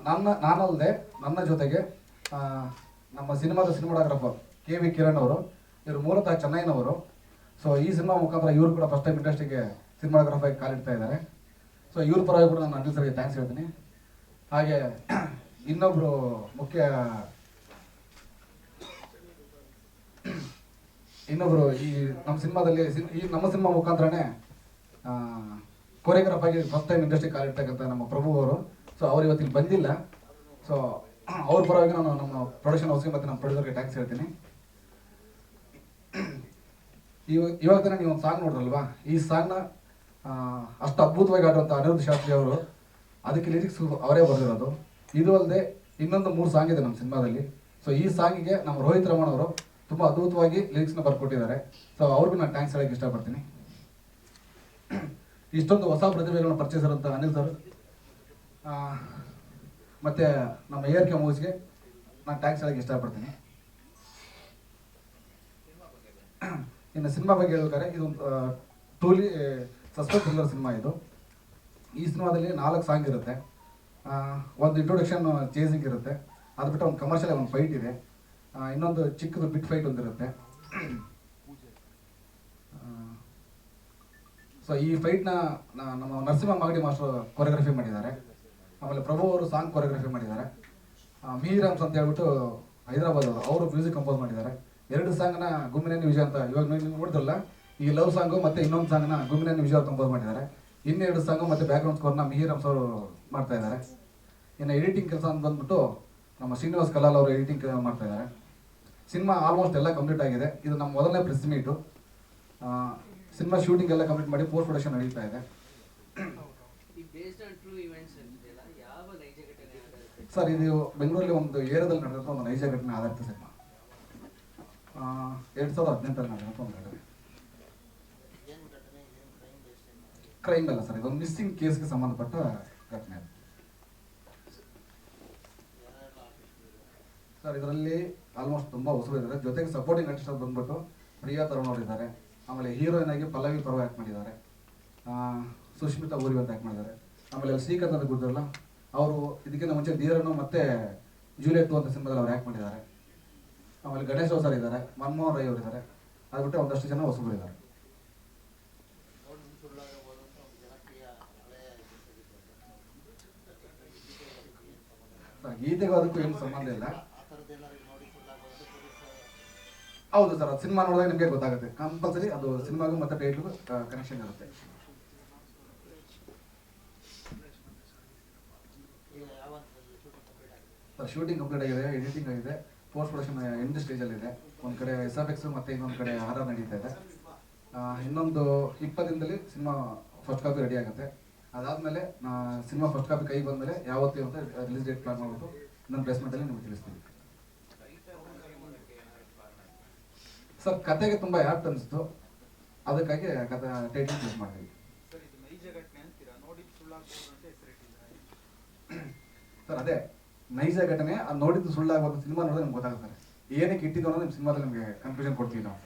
ನನ್ನ, ನಾನಲ್ಲದೆ ನನ್ನ ಜೊತೆಗೆ ನಮ್ಮ ಸಿನಿಮಾದ ಸಿನಿಮಾಡೋಗ್ರಫರ್ ಕೆ ವಿ ಕಿರಣ್ ಅವರು, ಇವರು ಮೂಲತಃ ಚೆನ್ನೈನವರು. ಸೊ ಈ ಸಿನಿಮಾ ಮುಖಾಂತರ ಇವರು ಕೂಡ ಫಸ್ಟ್ ಟೈಮ್ ಇಂಡಸ್ಟ್ರಿಗೆ ಸಿನಿಮಾಗ್ರಫಾಗಿ ಕಾಲಿಡ್ತಾ ಇದ್ದಾರೆ. ಸೊ ಇವ್ರ ಪರವಾಗಿ ಕೂಡ ನಾನು ಅನಿಲ್ ಸರ್ಗೆ ಥ್ಯಾಂಕ್ಸ್ ಹೇಳ್ತೀನಿ. ಹಾಗೆ ಇನ್ನೊಬ್ರು ಮುಖ್ಯ ಇನ್ನೊಬ್ರು ಈ ನಮ್ಮ ಸಿನಿಮಾದಲ್ಲಿ ಸಿನ್- ಈ ನಮ್ಮ ಸಿನಿಮಾ ಮುಖಾಂತರನೇ ಕೊರಿಯೋಗ್ರಾಫ್ ಆಗಿ ಫಸ್ಟ್ ಟೈಮ್ ಇಂಡಸ್ಟ್ರಿ ಕಾಲಿಡ್ತಕ್ಕಂಥ ನಮ್ಮ ಪ್ರಭು ಅವರು. ಸೊ ಅವ್ರು ಇವತ್ತಿಲ್ಲಿ ಬಂದಿಲ್ಲ. ಸೊ ಅವ್ರ ಪರವಾಗಿ ನಾನು ನಮ್ಮ ಪ್ರೊಡಕ್ಷನ್ ಹೌಸ್ಗೆ ಮತ್ತು ನಮ್ಮ ಪ್ರೊಡ್ಯೂಸರ್ಗೆ ಟ್ಯಾಕ್ಸ್ ಹೇಳ್ತೀನಿ. ಇವಾಗ ಇವಾಗ ತಾನೇ ನೀವು ಒಂದು ಸಾಂಗ್ ನೋಡ್ರಲ್ವಾ ಈ ಸಾಂಗ್ನ ಅಷ್ಟು ಅದ್ಭುತವಾಗಿ ಆಡುವಂಥ ಅನಿರುದ್ಧ ಶಾಸ್ತ್ರಿ ಅವರು ಅದಕ್ಕೆ ಲಿರಿಕ್ಸ್ ಅವರೇ ಬರೆದಿರೋದು. ಇದು ಅಲ್ಲದೆ ಇನ್ನೊಂದು ಮೂರು ಸಾಂಗ್ ಇದೆ ನಮ್ಮ ಸಿನಿಮಾದಲ್ಲಿ. ಸೊ ಈ ಸಾಂಗಿಗೆ ನಮ್ಮ ರೋಹಿತ್ ರಮಣ್ ಅವರು ತುಂಬ ಅದ್ಭುತವಾಗಿ ಲಿರಿಕ್ಸ್ನ ಬರ್ಕೊಟ್ಟಿದ್ದಾರೆ. ಸೊ ಅವ್ರಿಗೂ ನಾನು ಥ್ಯಾಂಕ್ಸ್ ಹೇಳಕ್ಕೆ ಇಷ್ಟಪಡ್ತೀನಿ. [clears throat] ಇಷ್ಟೊಂದು ಹೊಸ ಪ್ರತಿಭೆಗಳನ್ನ ಪರಿಚಯಿಸಿರೋಂಥ ಅನಿಲ್ ಸರ್ ಮತ್ತು ನಮ್ಮ ಆರ್ ಕೆ ಮೂವೀಸ್ಗೆ ನಾನು ಥ್ಯಾಂಕ್ಸ್ ಹೇಳಕ್ಕೆ ಇಷ್ಟಪಡ್ತೀನಿ. [clears throat] ಇನ್ನು ಸಿನಿಮಾ ಬಗ್ಗೆ ಹೇಳ್ಬೇಕಾದ್ರೆ ಇದು ಟೂಲಿ ಸಸ್ಪೆನ್ಸ್ ಥ್ರಿಲ್ಲರ್ ಸಿನಿಮಾ ಇದು. ಈ ಸಿನಿಮಾದಲ್ಲಿ ನಾಲ್ಕು ಸಾಂಗ್ ಇರುತ್ತೆ. ಒಂದು ಇಂಟ್ರೊಡಕ್ಷನ್ ಚೇಸಿಂಗ್ ಇರುತ್ತೆ. ಅದು ಬಿಟ್ಟು ಒಂದು ಕಮರ್ಷಿಯಲ್ ಒಂದು ಫೈಟ್ ಇದೆ. ಇನ್ನೊಂದು ಚಿಕ್ಕದು ಬಿಟ್ ಫೈಟ್ ಒಂದಿರುತ್ತೆ ಸೊ ಈ ಫೈಟ್ನ ನಮ್ಮ ನರಸಿಂಹ ಮಾಗಡಿ ಮಾಸ್ಟರ್ ಕೊರಿಯೋಗ್ರಫಿ ಮಾಡಿದ್ದಾರೆ. ಆಮೇಲೆ ಪ್ರಭು ಅವರು ಸಾಂಗ್ ಕೊರಿಯೋಗ್ರಫಿ ಮಾಡಿದ್ದಾರೆ. ಮೀರಾಮ್ಸ್ ಅಂತ ಹೇಳ್ಬಿಟ್ಟು ಹೈದರಾಬಾದ್ ಅವರು ಅವರು ಮ್ಯೂಸಿಕ್ ಕಂಪೋಸ್ ಮಾಡಿದ್ದಾರೆ. ಎರಡು ಸಾಂಗ್ನ ಗುಮ್ಮಿನೇನು ವಿಜಯ ಅಂತ ಇವಾಗ ನೀವು ನೋಡಿದ್ರಲ್ಲ, ಈ ಲವ್ ಸಾಂಗು ಮತ್ತೆ ಇನ್ನೊಂದು ಸಾಂಗ್ನ ಗುಮ್ಮಿನೇನು ವಿಜಯ ಅವ್ರು ಕಂಪೋಸ್ ಮಾಡಿದ್ದಾರೆ. ಇನ್ನೆರಡು ಸಾಂಗು ಮತ್ತೆ ಬ್ಯಾಕ್ಗ್ರೌಂಡ್ ಸ್ಕೋರ್ನ ಮಿಹಿರಾಮ್ಸ್ ಸರ್ ಮಾಡ್ತಾ ಇದ್ದಾರೆ. ಇನ್ನು ಎಡಿಟಿಂಗ್ ಕೆಲಸ ಅಂತ ಬಂದ್ಬಿಟ್ಟು ನಮ್ಮ ಶ್ರೀನಿವಾಸ್ ಕಲಾಲ್ ಅವರು ಎಡಿಟಿಂಗ್ ಮಾಡ್ತಾ ಇದ್ದಾರೆ. ಸಿನಿಮಾ ಆಲ್ಮೋಸ್ಟ್ ಎಲ್ಲ ಕಂಪ್ಲೀಟ್ ಆಗಿದೆ. ಇದು ನಮ್ಮ ಮೊದಲನೇ ಪ್ರೆಸ್ ಮೀಟು ಸಿನಿಮಾ ಶೂಟಿಂಗ್ ಎಲ್ಲ ಕಂಪ್ಲೀಟ್ ಮಾಡಿ ಪೋಸ್ಟ್ ಪ್ರೊಡಕ್ಷನ್ ನಡೀತಾ ಇದೆ. ಸರ್ ಇದು ಬೆಂಗಳೂರಲ್ಲಿ ಒಂದು ಏರಿಯಾದಲ್ಲಿ ನಡೆದಂಥ ಒಂದು ನೈಜ ಘಟನೆ ಆಧಾರಿತ ಸಿನಿಮಾ. ಎರಡು ಸಾವಿರದ ಹದಿನೆಂಟರಲ್ಲಿ ನಡೆದಂಥ ಒಂದು ಘಟನೆ ಏನು ಘಟನೆ ಏನು ಕ್ರೈಮ್ ಬೇಸ್ಡ್ ಕ್ರೈಮ್ ಅಲ್ಲ ಸರ್, ಇದೊಂದು ಮಿಸ್ಸಿಂಗ್ ಕೇಸ್ಗೆ ಸಂಬಂಧಪಟ್ಟ ಘಟನೆ ಅದು. ಸರ್, ಇದರಲ್ಲಿ ಆಲ್ಮೋಸ್ಟ್ ತುಂಬ ಹೊಸರಿದ್ದಾರೆ ಜೊತೆಗೆ ಸಪೋರ್ಟಿಂಗ್ ಆರ್ಟಿಸ್ಟ್ ಬಂದ್ಬಿಟ್ಟು ಪ್ರಿಯಾ ತರುಣ್ ಅವರು ಇದ್ದಾರೆ. ಆಮೇಲೆ ಹೀರೋಯಿನ್ ಆಗಿ ಪಲ್ಲವಿ ಪರ್ವ ಆ್ಯಕ್ಟ್ ಮಾಡಿದ್ದಾರೆ. ಸುಷ್ಮಿತಾ ಊರಿ ಅಂತ ಆ್ಯಕ್ಟ್ ಮಾಡಿದ್ದಾರೆ. ಆಮೇಲೆ ಶ್ರೀಕಾಂತ್ ಅಂತ ಅವರು ಇದಕ್ಕಿಂತ ಮುಂಚೆ ಧೀರನು ಮತ್ತೆ ಜೂಲಿಯಟ್ ಅಂತ ಸಿನಿಮಾದಲ್ಲಿ ಅವ್ರು ಆ್ಯಕ್ಟ್ ಮಾಡಿದ್ದಾರೆ. ಆಮೇಲೆ ಗಣೇಶ್ ರಾವ್ ಸರ್ ಇದ್ದಾರೆ, ಮನಮೋಹನ್ ರೈ ಅವರಿದ್ದಾರೆ ಅದು ಬಿಟ್ಟರೆ ಒಂದಷ್ಟು ಜನ ಹೊಸಬರು ಇದ್ದಾರೆ ನೋಡಿ ಸುಳ್ಳಾಗಬಹುದು ಅಂತ ಒಂದು ಜನಪ್ರಿಯ ಹಳೆಯ ಸರ್ ಗೀತೆಗೂ ಅದಕ್ಕೂ ಏನು ಸಂಬಂಧ ಇಲ್ಲ. ಹೌದು ಸರ್ ಅದು ಸಿನಿಮಾ ನೋಡಿದಾಗ ನಿಮಗೆ ಗೊತ್ತಾಗುತ್ತೆ. ಕಂಪಲ್ಸರಿ ಅದು ಸಿನಿಮಾಗೂ ಮತ್ತೆ ಟೈಟ್ಲಿಗೂ ಕನೆಕ್ಷನ್ ಇರುತ್ತೆ. ಶೂಟಿಂಗ್ ಕಂಪ್ಲೀಟ್ ಆಗಿದೆ? ಸರ್ ಶೂಟಿಂಗ್ ಕಂಪ್ಲೀಟ್ ಆಗಿದೆ ಎಡಿಟಿಂಗ್ ಆಗಿದೆ ಪೋಸ್ಟ್ ಪ್ರೊಡಕ್ಷನ್ ಎಂಡ್ ಸ್ಟೇಜಲ್ಲಿ ಇದೆ. ಒಂದು ಕಡೆ ಎಸ್ ಎಫ್ ಎಕ್ಸ್ ಮತ್ತೆ ಇನ್ನೊಂದು ಕಡೆ ಆರ್ ಆರ್ ನಡೀತಾ ಇದೆ. ಇನ್ನೊಂದು ಇಪ್ಪತ್ತು ದಿನದಲ್ಲಿ ಸಿನಿಮಾ ಫಸ್ಟ್ ಕಾಪಿ ರೆಡಿ ಆಗುತ್ತೆ. ಅದಾದಮೇಲೆ ಸಿನಿಮಾ ಫಸ್ಟ್ ಕಾಪಿ ಕೈ ಬಂದಮೇಲೆ ಯಾವತ್ತು ಅಂತ ರಿಲೀಸ್ ಡೇಟ್ ಪ್ಲಾನ್ ಮಾಡಿಬಿಟ್ಟು ಪ್ಲೇಸ್ಮೆಂಟ್ ಅಲ್ಲಿ ನಿಮಗೆ ತಿಳಿಸ್ತೀನಿ. ಸರ್ ಕತೆಗೆ ತುಂಬ ಆ್ಯಪ್ ಅನಿಸ್ತು. ಅದಕ್ಕಾಗಿ ಕತೆ ಟೈಟಲ್ ಚೂಸ್ ಮಾಡಿದ್ವಿ. ಸರ್ ಅದೇ ನೈಜ ಘಟನೆ ಅದು ನೋಡಿದ್ದು ಸುಳ್ಳಾಗೋದು ಸಿನಿಮಾ ನೋಡಿದ್ರೆ ನಿಮ್ಗೆ ಗೊತ್ತಾಗುತ್ತೆ. ಏನಕ್ಕೆ ಇಟ್ಟಿದ್ದು ಅನ್ನೋದು ನಿಮ್ಮ ಸಿನಿಮಾದಲ್ಲಿ ನಿಮಗೆ ಕನ್ಫ್ಯೂಷನ್ ಕೊಡ್ತೀವಿ ನಾವು.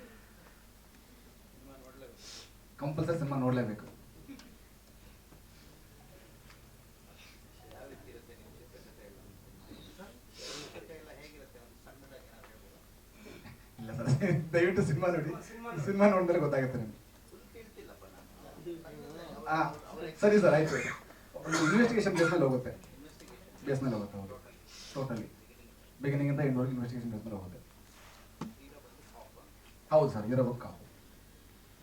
ಕಂಪಲ್ಸರಿ ಸಿನಿಮಾ ನೋಡಲೇಬೇಕು ಯಾವ ರೀತಿ ಇರುತ್ತೆ ನಿಮ್ಮ ಚಿತ್ರ ಕಥೆ ಎಲ್ಲ ಕಥೆ ಎಲ್ಲ ಹೇಗಿರುತ್ತೆ ಒಂದು ಸಣ್ಣದಾಗಿ ಏನಾದ್ರು ಹೇಳ್ಬೋದಾ ಇಲ್ಲ ಸರ್ ದಯವಿಟ್ಟು ಸಿನಿಮಾ ನೋಡಿ. ಸಿನಿಮಾ ನೋಡಿದ್ರೆ ಗೊತ್ತಾಗುತ್ತೆ ನಿಮ್ಗೆ. ಹಾ ಸರಿ ಸರ್, ಆಯ್ತು. ಒಂದು ಇನ್ವೆಸ್ಟಿಗೇಷನ್ ಮೇಲೆ ಹೋಗುತ್ತೆ. ಬೇಸ್ ಮೇಲೆ ಹೋಗುತ್ತೆ ಹೌದು. ಟೋಟಲಿ ಬಿಗಿನಿಂಗ್ ಅಂತ ಎಂಡ್ವರೆಗೆ ಇನ್ವೆಸ್ಟಿಗೇಷನ್ ಮೇಲೆ ಹೋಗುತ್ತೆ. ಹೌದು ಸರ್ ಇರಬೇಕು ಸರ್,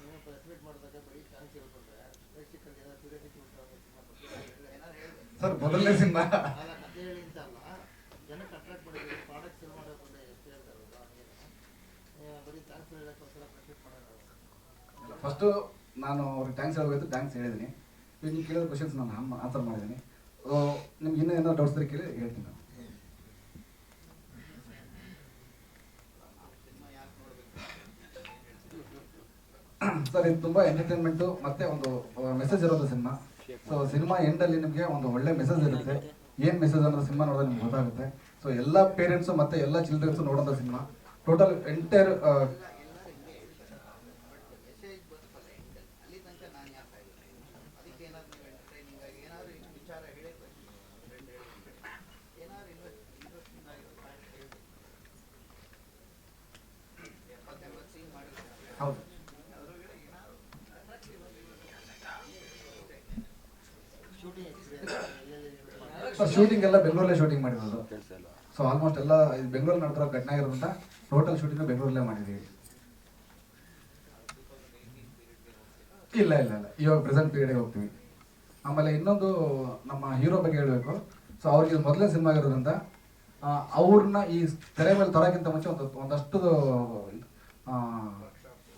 ಮೊದಲನೇ ಮೀಟ್ ಮಾಡಿದಾಗ ಬರೀ ಚಾನ್ಸ್ ಹೇಳ್ಕೊಂಡ್ರೆ ಪ್ರೇಕ್ಷಕರಿಗೆ ಏನಾದ್ರು ಕ್ಯೂರಿಯಾಸಿಟಿ ಉಂಟಾಗ ಸಿನಿಮಾ ಬಗ್ಗೆ ಏನಾದ್ರು ಹೇಳ್ಬೇಕು ಸರ್ ಮೊದಲನೇ ಸಿನಿಮಾ ಅಲ್ಲ ಕಥೆ ಹೇಳಿ ಅಂತ ಅಲ್ಲ ಜನಕ್ಕೆ ಅಟ್ರಾಕ್ಟ್ ಮಾಡಿದ್ರೆ ಪ್ರಾಡಕ್ಟ್ ಸೇಲ್ ಮಾಡೋಕೆ ಎಷ್ಟು ಹೇಳ್ತಾರಲ್ಲ ಹಂಗೇನೆ ಏ, ಬರೀ ಥ್ಯಾಂಕ್ಸ್ ಹೇಳೋಕ್ಕೋಸ್ಕರ ಪ್ರೆಸ್ ಮಾಡೋಣ ಫಸ್ಟು ನಾನು ಅವ್ರಿಗೆ ಥ್ಯಾಂಕ್ಸ್ ಹೇಳಬೇಕು ಥ್ಯಾಂಕ್ಸ್ ಹೇಳಿದ್ದೀನಿ. ಈಗ ನೀವು ಕೇಳಿದ ಕ್ವಶನ್ಸ್ ನಾನು ಆನ್ಸರ್ ಮಾಡಿದ್ದೀನಿ. ನಿಮ್ಗೆ ಇನ್ನೂ ಏನಾದ್ರು ಡೌಟ್ಸ್ ಇದ್ರೆ ಕೇಳಿ, ಹೇಳ್ತೀನಿ ನಾನು. [coughs] ಸರ್ ಇದು ತುಂಬ ಎಂಟರ್ಟೈನ್ಮೆಂಟು ಮತ್ತೆ ಒಂದು ಮೆಸೇಜ್ ಇರೋದು ಸಿನಿಮಾ. ಸೊ ಸಿನಿಮಾ ಎಂಡಲ್ಲಿ ನಿಮಗೆ ಒಂದು ಒಳ್ಳೆ ಮೆಸೇಜ್ ಇರುತ್ತೆ. ಏನು ಮೆಸೇಜ್ ಅನ್ನೋದು ಸಿನಿಮಾ ನೋಡಿದ್ರೆ ನಿಮ್ಗೆ ಗೊತ್ತಾಗುತ್ತೆ. ಸೊ ಎಲ್ಲ ಪೇರೆಂಟ್ಸು ಮತ್ತೆ ಎಲ್ಲ ಚಿಲ್ಡ್ರನ್ಸು ನೋಡೋಂಥ ಸಿನಿಮಾ. ಟೋಟಲ್ ಎಂಟೈರ್ ಮೆಸೇಜ್ ಬರ್ತಲ್ಲ ಎಂಟಲ್ಲಿ ಅಲ್ಲಿ ತನಕ ನಾನು ಯಾಕೆ ಆಗಿಲ್ಲ ಅದಕ್ಕೆ ಏನಾದ್ರು ನೀವು ಎಂಟರ್ಟೈನಿಂಗ್ ಆಗಿ ಏನಾದ್ರು ಇನ್ನೂ ವಿಚಾರ ಏನಾದ್ರು ಇನ್ವೆಸ್ಟ್ ಇಂಟ್ರೆಸ್ಟಿಂಗ್ ಸೀನ್ ಮಾಡಿದ್ರೆ. ಹೌದು. ಶೂಟಿಂಗ್ ಎಕ್ಸ್ಪೀರಿಯನ್ಸ್ ಎಲ್ಲ ಬೆಂಗಳೂರಲ್ಲೇ ಶೂಟಿಂಗ್ ಮಾಡಿರೋದು. ಸೊ ಆಲ್ಮೋಸ್ಟ್ ಎಲ್ಲ ಬೆಂಗಳೂರು ಬೆಂಗಳೂರಲ್ಲಿ ನಡೆದಿರೋ ಘಟನೆ ಇರುವಂತ ಟೋಟಲ್ ಶೂಟಿಂಗ್ ಬೆಂಗಳೂರಲ್ಲೇ ಮಾಡಿದ್ದೀವಿ. ಇಲ್ಲ ಇಲ್ಲ ಇಲ್ಲ. ಇವಾಗ ಪ್ರೆಸೆಂಟ್ ಪೀರಿಯಡ್ಗೆ ಹೋಗ್ತೀವಿ. ಆಮೇಲೆ ಇನ್ನೊಂದು ನಮ್ಮ ಹೀರೋ ಬಗ್ಗೆ ಹೇಳಬೇಕು. ಸೊ ಅವ್ರಿಗೆ ಇದು ಮೊದಲನೇ ಸಿನಿಮಾ ಆಗಿರೋದ್ರಿಂದ ಅವ್ರನ್ನ ಈ ತೆರೆ ಮೇಲೆ ತರೋಕ್ಕಿಂತ ಮುಂಚೆ ಒಂದು ಒಂದಷ್ಟು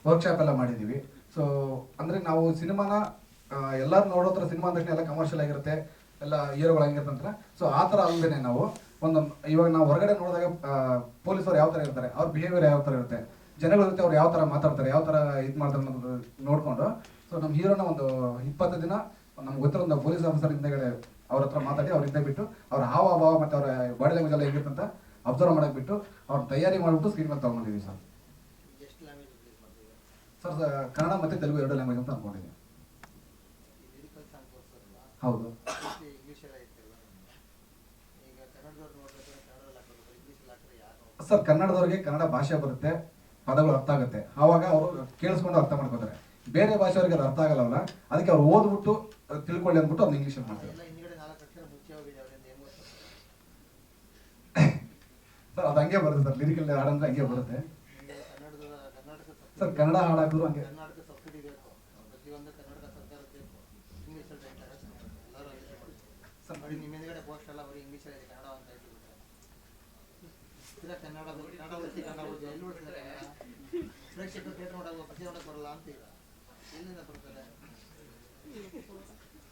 ವರ್ಕ್ಶಾಪ್ ಎಲ್ಲ ಮಾಡಿದ್ದೀವಿ ಸೊ ಅಂದರೆ ನಾವು ಸಿನಿಮಾನ ಎಲ್ಲರೂ ನೋಡೋ ಥರ ಸಿನಿಮಾ ಅಂದ ತಕ್ಷಣ ಎಲ್ಲ ಕಮರ್ಷಿಯಲ್ ಆಗಿರುತ್ತೆ, ಎಲ್ಲ ಹೀರೋಗಳು ಅಂತ ಸೊ ಆ ಥರ ಅಲ್ಲದೇ ನಾವು ಒಂದು, ಇವಾಗ ನಾವು ಹೊರಗಡೆ ನೋಡಿದಾಗ ಪೊಲೀಸರು ಯಾವ ಥರ ಇರ್ತಾರೆ, ಅವ್ರ ಬಿಹೇವಿಯರ್ ಯಾವ ಥರ ಇರುತ್ತೆ, ಜನಗಳ ಜೊತೆ ಅವ್ರು ಯಾವ ಥರ ಮಾತಾಡ್ತಾರೆ, ಯಾವ ಥರ ಇದು ಮಾಡ್ತಾರೆ ಅನ್ನೋದು ನೋಡಿಕೊಂಡು ಸೊ ನಮ್ಮ ಹೀರೋನ ಒಂದು ಇಪ್ಪತ್ತು ದಿನ ನಮ್ಗೆ ಗೊತ್ತಿರೋ ಒಂದು ಪೊಲೀಸ್ ಆಫೀಸರ್ ಹಿಂದೆಗಡೆ ಅವ್ರ ಹತ್ರ ಮಾತಾಡಿ ಅವ್ರ ಹಿಂದೆ ಬಿಟ್ಟು ಅವ್ರ ಹಾವ ಭಾವ ಮತ್ತು ಅವರ ಬಾಡಿ ಲ್ಯಾಂಗ್ವೇಜ್ ಎಲ್ಲ ಹೇಗಿರ್ತಂತ ಅಬ್ಸರ್ವ್ ಮಾಡಕ್ಕೆ ಬಿಟ್ಟು ಅವ್ರ ತಯಾರಿ ಮಾಡಿಬಿಟ್ಟು ಸ್ಕ್ರೀನ್ ಮೇಲೆ ತೊಗೊಂಡಿದ್ದೀವಿ ಸರ್. ಸರ್ ಕನ್ನಡ ಮತ್ತು ತೆಲುಗು ಎರಡು ಲ್ಯಾಂಗ್ವೇಜ್ ಅಂತ ತೋರಿಸೋದಲ್ಲ ಹೌದು. ಸರ್ ಕನ್ನಡದವ್ರಿಗೆ ಕನ್ನಡ ಭಾಷೆ ಬರುತ್ತೆ ಪದಗಳು ಅರ್ಥ ಆಗುತ್ತೆ. ಆವಾಗ ಅವರು ಕೇಳಿಸ್ಕೊಂಡು ಅರ್ಥ ಮಾಡ್ಕೋತಾರೆ. ಬೇರೆ ಭಾಷೆಯವರಿಗೆ ಅದು ಅರ್ಥ ಆಗಲ್ಲವಲ್ಲ ಅದಕ್ಕೆ ಅವ್ರು ಓದ್ಬಿಟ್ಟು ಅದು ತಿಳ್ಕೊಳ್ಳಿ ಅಂದ್ಬಿಟ್ಟು ಅವ್ನು ಇಂಗ್ಲೀಷಲ್ಲಿ ಮಾಡ್ತಾರೆ ಸರ್ ಅದು ಹಂಗೆ ಬರುತ್ತೆ ಸರ್ ಲಿರಿಕಲ್ ಹಾಡಂದ್ರೆ ಹಂಗೆ ಬರುತ್ತೆ. ಸರ್ ಕನ್ನಡ ಹಾಡಾದ್ರು ಹಂಗೆ. ಸರ್ ಬರೀ ನಿಮ್ಮ ಹಿಂದ್ಗಡೆ ಪೋಸ್ಟ್ ಎಲ್ಲ ಬರೀ ಕನ್ನಡ ಅಂತ ಹೇಳ್ಬಿಟ್ರೆ ಇಲ್ಲ ಕನ್ನಡ ಕನ್ನಡ ಓದಿಸಿ ಕನ್ನಡ ಓದಿ ಪ್ರತಿ ನೋಡೋಕೆ ಬರಲ್ಲ ಅಂತೀರ ಎಲ್ಲಿಂದ ಬರ್ತಾರೆ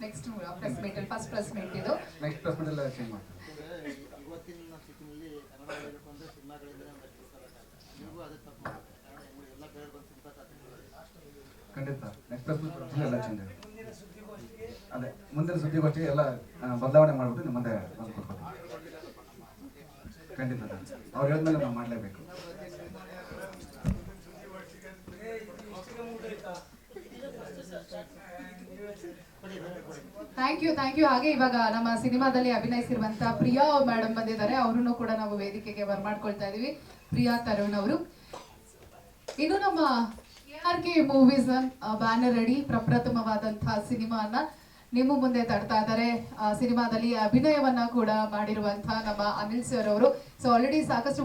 next press meet first plus meet ಇದು ನೆಕ್ಸ್ಟ್ ಪ್ರೆಸ್ ಎಲ್ಲ ಚೇಂಜ್ ಮಾಡ್ತೀವಿ ಖಂಡಿತ. ನೆಕ್ಸ್ಟ್ ಪ್ರೆಸ್ ಮೀಟ್ ಎಲ್ಲ ಚೇಂಜ್ ಅದೇ, ಮುಂದಿನ ಸುದ್ದಿಗೋಷ್ಠಿ ಎಲ್ಲ ಬದಲಾವಣೆ ಮಾಡ್ಬಿಟ್ಟು ನಿಮ್ಮ ಮುಂದೆ ಬಂದು ಕೊಡ್ಬೋದು ಖಂಡಿತ. ಅವ್ರು ಹೇಳಿದ್ಮೇಲೆ ನಾವು ಮಾಡಲೇಬೇಕು ಏ, ಇದು ಇಷ್ಟಿಗೆ ಮುಗ್ದೋಯ್ತಾ? ನೀವೇ ಸರಿ. ಥ್ಯಾಂಕ್ ಯು ಥ್ಯಾಂಕ್ ಯು ಹಾಗೆ ಇವಾಗ ನಮ್ಮ ಸಿನಿಮಾದಲ್ಲಿ ಅಭಿನಯಿಸಿರುವಂತಹ ಪ್ರಿಯಾ ಮೇಡಮ್ ಬಂದಿದ್ದಾರೆ. ಅವರನ್ನು ಕೂಡ ನಾವು ವೇದಿಕೆಗೆ ಬರ್ಮಾಡ್ಕೊಳ್ತಾ ಇದೀವಿ ಪ್ರಿಯಾ ತರುಣ್ ಅವರು. ಇನ್ನು ನಮ್ಮ K R K movies banner ಅಡಿ ಪ್ರಪ್ರಥಮವಾದಂತಹ ಸಿನಿಮಾನ ನಿಮ್ಮ ಮುಂದೆ ತಡ್ತಾ ಇದ್ದಾರೆ. ಸಿನಿಮಾದಲ್ಲಿ ಅಭಿನಯವನ್ನ ಕೂಡ ಮಾಡಿರುವಂತಹ ನಮ್ಮ ಅನಿಲ್ ಸರ್ ಅವರು. ಸೊ ಆಲ್ರೆಡಿ ಸಾಕಷ್ಟು